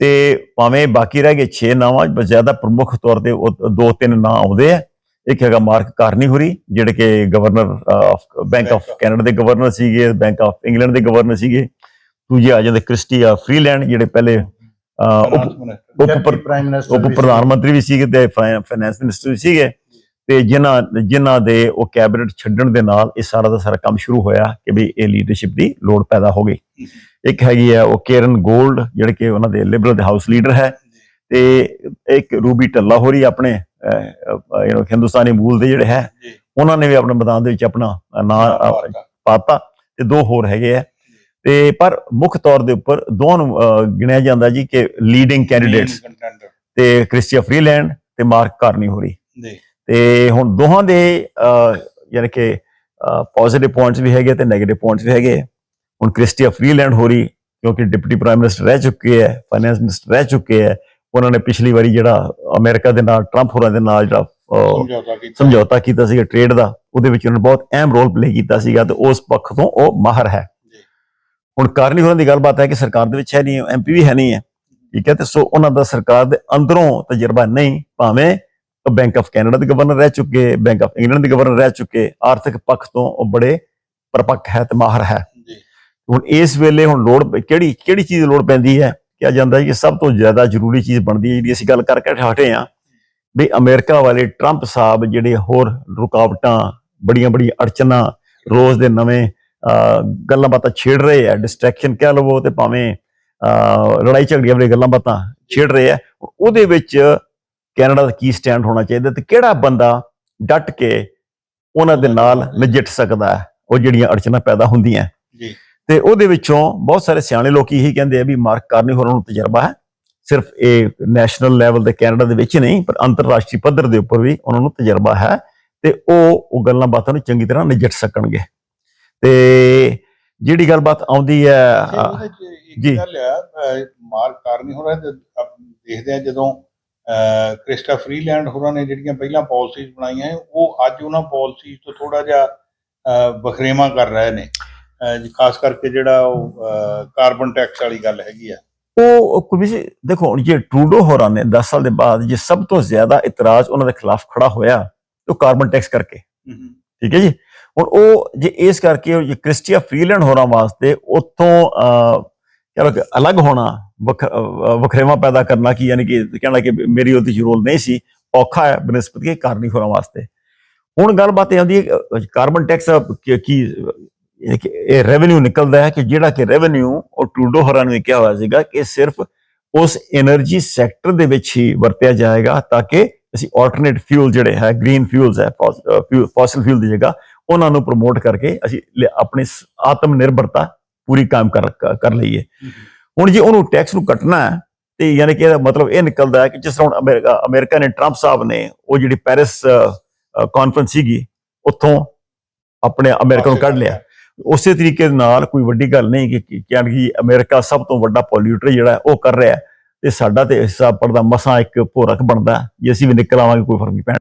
ਤੇ ਭਾਵੇਂ ਬਾਕੀ ਰਹਿ ਗਏ 6 ਨਾਵਾਂ ਜ਼ਿਆਦਾ ਪ੍ਰਮੁੱਖ ਤੌਰ ਤੇ ਉਹ ਦੋ ਤਿੰਨ ਨਾਂ ਆਉਂਦੇ ਆ। ਇੱਕ ਹੈਗਾ ਮਾਰਕ ਕਾਰਨੀ ਹੋਰੀ ਜਿਹੜੇ ਕਿ governor of bank of Canada ਦੇ ਗਵਰਨਰ ਸੀਗੇ ਬੈਂਕ ਆਫ ਇੰਗਲੈਂਡ ਦੇ ਗਵਰਨਰ ਸੀਗੇ। ਦੂਜੇ ਆ ਜਾਂਦੇ ਕ੍ਰਿਸਟੀਆ ਫ੍ਰੀਲੈਂਡ ਜਿਹੜੇ ਪਹਿਲੇ ਉਪ ਪ੍ਰਧਾਨ ਮੰਤਰੀ ਵੀ ਸੀਗੇ ਤੇ ਫਾਈਨੈਂਸ ਮਿਨਿਸਟਰ ਵੀ ਸੀਗੇ। ਤੇ ਜਿਨ੍ਹਾਂ ਜਿਨ੍ਹਾਂ ਦੇ ਉਹ ਕੈਬਨਿਟ ਛੱਡਣ ਦੇ ਨਾਲ ਇਹ ਸਾਰਾ ਦਾ ਸਾਰਾ ਕੰਮ ਸ਼ੁਰੂ ਹੋਇਆ ਕਿ ਵੀ ਇਹ ਲੀਡਰਸ਼ਿਪ ਦੀ ਲੋੜ ਪੈਦਾ ਹੋ ਗਈ। ਇੱਕ ਹੈਗੀ ਹੈ ਉਹ ਕੇਰਨ 골ਡ ਜਿਹੜੇ ਕਿ ਉਹਨਾਂ ਦੇ ਲਿਬਰਲ ਦੇ ਹਾਊਸ ਲੀਡਰ ਹੈ। ਤੇ ਇੱਕ ਰੂਬੀ ਟੱਲਾ ਹੋਰੀ ਆਪਣੇ ਯੂ نو ਹਿੰਦੁਸਤਾਨੀ ਮੂਲ ਦੇ ਜਿਹੜੇ ਹੈ ਉਹਨਾਂ ਨੇ ਵੀ ਆਪਣੇ ਮੈਦਾਨ ਦੇ ਵਿੱਚ ਆਪਣਾ ਨਾਂ ਪਾਤਾ। ਤੇ ਦੋ ਹੋਰ ਹੈਗੇ ਆ। ਤੇ ਪਰ ਮੁੱਖ ਤੌਰ ਦੇ ਉੱਪਰ ਦੋਵਾਂ ਨੂੰ ਗਿਣਿਆ ਜਾਂਦਾ ਜੀ ਕਿ ਲੀਡਿੰਗ ਕੈਂਡੀਡੇਟਸ ਤੇ ਕ੍ਰਿਸਟੀਆ ਫਰੀਲੈਂਡ ਤੇ ਮਾਰਕ ਕਾਰਨੀ ਹੋਰੀ। ਤੇ ਹੁਣ ਦੋਹਾਂ ਦੇ ਯਾਨੀ ਕਿ ਪੋਜ਼ਿਟਿਵ ਪੁਆਇੰਟਸ ਵੀ ਹੈਗੇ ਤੇ ਨੈਗੇਟਿਵ ਪੁਆਇੰਟਸ ਵੀ ਹੈਗੇ। ਹੁਣ ਕ੍ਰਿਸਟੀਆ ਫਰੀਲੈਂਡ ਹੋਰੀ ਕਿਉਂਕਿ ਡਿਪਟੀ ਪ੍ਰਾਈਮ ਮਿਨਿਸਟਰ ਰਹਿ ਚੁੱਕੇ ਹੈ ਫਾਈਨੈਂਸ ਮਿਨਿਸਟਰ ਰਹਿ ਚੁੱਕੇ ਹੈ ਉਹਨਾਂ ਨੇ ਪਿਛਲੀ ਵਾਰੀ ਜਿਹੜਾ ਅਮਰੀਕਾ ਦੇ ਨਾਲ ਟਰੰਪ ਹੋਰਾਂ ਦੇ ਨਾਲ ਜਿਹੜਾ ਸਮਝੌਤਾ ਕੀਤਾ। ਸੀਗਾ ਟ੍ਰੇਡ ਦਾ ਉਹਦੇ ਵਿੱਚ ਉਹਨਾਂ ਨੇ ਬਹੁਤ ਅਹਿਮ ਰੋਲ ਪਲੇ ਕੀਤਾ ਸੀਗਾ ਤੇ ਉਸ ਪੱਖ ਤੋਂ ਉਹ ਮਾਹਰ ਹੈ। ਹੁਣ ਕਾਰਨੀ ਹੋਰਾਂ ਦੀ ਗੱਲਬਾਤ ਹੈ ਕਿ ਸਰਕਾਰ ਦੇ ਵਿੱਚ ਹੈ ਨਹੀਂ ਐਮਪੀ ਵੀ ਹੈ ਨਹੀਂ ਹੈ ਠੀਕ ਹੈ ਤੇ ਸੋ ਉਹਨਾਂ ਦਾ ਸਰਕਾਰ ਦੇ ਅੰਦਰੋਂ ਤਜਰਬਾ ਨਹੀਂ ਭਾਵੇਂ ਬੈਂਕ ਆਫ ਕੈਨੇਡਾ ਦੇ ਗਵਰਨਰ ਰਹਿ ਚੁੱਕੇ ਬੈਂਕ ਆਫ ਇੰਗਲੈਂਡ ਦੇ ਗਵਰਨਰ ਰਹਿ ਚੁੱਕੇ ਆਰਥਿਕ ਪੱਖ ਤੋਂ ਉਹ ਬੜੇ ਪਰਪੱਕ ਹੈ ਤੇ ਮਾਹਰ ਹੈ। ਹੁਣ ਇਸ ਵੇਲੇ ਹੁਣ ਲੋੜ ਕਿਹੜੀ ਕਿਹੜੀ ਚੀਜ਼ ਲੋੜ ਪੈਂਦੀ ਹੈ? ਕਿਹਾ ਜਾਂਦਾ ਹੈ ਕਿ ਸਭ ਤੋਂ ਜ਼ਿਆਦਾ ਜ਼ਰੂਰੀ ਚੀਜ਼ ਬਣਦੀ ਹੈ ਜਿਹੜੀ ਅਸੀਂ ਗੱਲ ਕਰਕੇ ਹਟੇ ਆ ਵੀ ਅਮਰੀਕਾ ਵਾਲੇ ਟਰੰਪ ਸਾਹਿਬ ਜਿਹੜੇ ਹੋਰ ਰੁਕਾਵਟਾਂ ਬੜੀਆਂ ਬੜੀਆਂ ਅੜਚਨਾ ਰੋਜ਼ ਦੇ ਨਵੇਂ ਗੱਲਾਂ ਬਾਤਾਂ ਛੇੜ ਰਹੇ ਆ ਡਿਸਟਰੈਕਸ਼ਨ ਕਹਿ ਲਵੋ ਤੇ ਭਾਵੇਂ ਅਹ, ਲੜਾਈ ਝਗੜੀਆਂ ਵਾਲੀ ਗੱਲਾਂ ਬਾਤਾਂ ਛੇੜ ਰਹੇ ਆ ਉਹਦੇ ਵਿੱਚ ਕੈਨੇਡਾ ਦਾ ਕੀ ਸਟੈਂਡ ਹੋਣਾ ਚਾਹੀਦਾ ਤੇ ਕਿਹੜਾ ਬੰਦਾ ਡਟ ਕੇ ਉਹਨਾਂ ਦੇ ਨਾਲ ਨਜਿੱਠ ਸਕਦਾ ਹੈ? ਉਹ ਜਿਹੜੀਆਂ ਅੜਚਨਾ ਪੈਦਾ ਹੁੰਦੀਆਂ। ਜੀ। ਤੇ ਉਹਦੇ ਵਿੱਚੋਂ ਬਹੁਤ ਸਾਰੇ ਸਿਆਣੇ ਲੋਕ ਇਹੀ ਕਹਿੰਦੇ ਆ ਵੀ ਮਾਰਕ ਕਾਰਨੀ ਹੋਰਾਂ ਨੂੰ ਤਜਰਬਾ ਹੈ। ਸਿਰਫ ਇਹ ਨੈਸ਼ਨਲ ਲੈਵਲ ਦੇ ਕੈਨੇਡਾ ਦੇ ਵਿੱਚ ਨਹੀਂ ਪਰ ਅੰਤਰਰਾਸ਼ਟਰੀ ਪੱਧਰ ਦੇ ਉੱਪਰ ਵੀ ਉਹਨਾਂ ਨੂੰ ਤਜਰਬਾ ਹੈ ਤੇ ਉਹ ਉਹ ਗੱਲਾਂ ਬਾਤਾਂ ਨੂੰ ਚੰਗੀ ਤਰ੍ਹਾਂ ਨਜਿੱਠ ਸਕਣਗੇ। ਤੇ ਜਿਹੜੀ ਗੱਲਬਾਤ ਆਉਂਦੀ ਹੈ ਜੀ। ਗੱਲ ਆ ਮਾਰਕ ਕਾਰਨੀ ਹੋ ਰਿਹਾ ਤੇ ਆਪਾਂ ਦੇਖਦੇ ਆ ਜਦੋਂ ਕ੍ਰਿਸਟਾ ਫ੍ਰੀਲੈਂਡ ਹੋਰਾਂ ਨੇ ਜਿਹੜੀਆਂ ਪਹਿਲਾਂ ਪਾਲਿਸੀਜ਼ ਬਣਾਈਆਂ ਉਹ ਅੱਜ ਉਹਨਾਂ ਪਾਲਿਸੀਜ਼ ਤੋਂ ਥੋੜਾ ਜਿਹਾ ਵਖਰੇਵਾਂ ਕਰ ਰਹੇ ਨੇ। ਖਾਸ ਕਰਕੇ ਜਿਹੜਾ ਉਹ ਕਾਰਬਨ ਟੈਕਸ ਵਾਲੀ ਗੱਲ ਹੈਗੀ ਆ। ਉਹ ਵੀ ਦੇਖੋ ਹੁਣ ਜੇ ਟਰੂਡੋ ਹੋਰਾਂ ਨੇ 10 ਸਾਲ ਦੇ ਬਾਅਦ ਜੇ ਸਭ ਤੋਂ ਜ਼ਿਆਦਾ ਇਤਰਾਜ਼ ਉਹਨਾਂ ਦੇ ਖਿਲਾਫ ਖੜਾ ਹੋਇਆ ਉਹ ਕਾਰਬਨ ਟੈਕਸ ਕਰਕੇ। ਠੀਕ ਹੈ ਜੀ? ਹੁਣ ਉਹ ਜੇ ਇਸ ਕਰਕੇ ਜੇ ਕ੍ਰਿਸਟੀਆ ਫ੍ਰੀਲੈਂਡ ਹੋਰਾਂ ਵਾਸਤੇ ਲਓ ਕਿ ਅਲੱਗ ਹੋਣਾ ਵਖਰੇਵਾਂ ਪੈਦਾ ਕਰਨਾ ਕੀ ਯਾਨੀ ਕਿ ਕਹਿਣਾ ਕਿ ਮੇਰੀ ਉਹਦੇ ਰੋਲ ਨਹੀਂ ਸੀ ਔਖਾ ਹੈ ਬਨਸਪਤ ਕੇ ਕਾਰਨੀ ਹੋਰਾਂ ਵਾਸਤੇ। ਹੁਣ ਗੱਲਬਾਤ ਇਹ ਆਉਂਦੀ ਹੈ ਕਾਰਬਨ ਟੈਕਸ ਕੀ ਇਹ ਰੈਵਨਿਊ ਨਿਕਲਦਾ ਹੈ ਕਿ ਜਿਹੜਾ ਕਿ ਰੈਵਨਿਊ ਉਹ ਟਰੂਡੋ ਹੋਰਾਂ ਨੇ ਕਿਹਾ ਹੋਇਆ ਸੀਗਾ ਕਿ ਸਿਰਫ ਉਸ એનર્ਜੀ ਸੈਕਟਰ ਦੇ ਵਿੱਚ ਹੀ ਵਰਤਿਆ ਜਾਏਗਾ ਤਾਂ ਕਿ ਅਸੀਂ ਆਲਟਰਨੇਟ ਫਿਊਲ ਜਿਹੜੇ ਹੈ ਗ੍ਰੀਨ ਫਿਊਲਸ ਹੈ ਫੋਸਲ ਫਿਊਲ ਦੀ ਜਗ੍ਹਾ ਉਹਨਾਂ ਨੂੰ ਪ੍ਰਮੋਟ ਕਰਕੇ ਅਸੀਂ ਆਪਣੀ ਆਤਮ ਨਿਰਭਰਤਾ ਪੂਰੀ ਕੰਮ ਕਰ ਕਰ ਲਈਏ। ਹੁਣ ਜੇ ਉਹਨੂੰ ਟੈਕਸ ਨੂੰ ਕੱਟਣਾ ਹੈ ਤੇ ਯਾਨੀ ਕਿ ਇਹਦਾ ਮਤਲਬ ਇਹ ਨਿਕਲਦਾ ਹੈ ਕਿ ਜਿਸ ਤਰ੍ਹਾਂ ਅਮਰੀਕਾ ਅਮਰੀਕਾ ਨੇ ਟਰੰਪ ਸਾਹਿਬ ਨੇ ਉਹ ਜਿਹੜੀ ਪੈਰਿਸ ਕਾਨਫਰੰਸ ਸੀਗੀ ਉੱਥੋਂ ਆਪਣੇ ਅਮਰੀਕਾ ਨੂੰ ਕੱਢ ਲਿਆ। ਉਸੇ ਤਰੀਕੇ ਦੇ ਨਾਲ ਕੋਈ ਵੱਡੀ ਗੱਲ ਨਹੀਂ ਕਿ ਕਿ ਅਮਰੀਕਾ ਸਭ ਤੋਂ ਵੱਡਾ ਪੋਲਿਊਟਰ ਜਿਹੜਾ ਉਹ ਕਰ ਰਿਹਾ ਹੈ। ਤੇ ਸਾਡਾ ਤੇ ਹਿੱਸਾ ਪੜਦਾ ਮਸਾਂ ਇੱਕ ਭੋਰਕ ਬਣਦਾ ਜੇ ਅਸੀਂ ਵੀ ਨਿਕਲ ਆਵਾਂਗੇ, ਕੋਈ ਫ਼ਰਕ ਨਹੀਂ ਪੈਣਾ।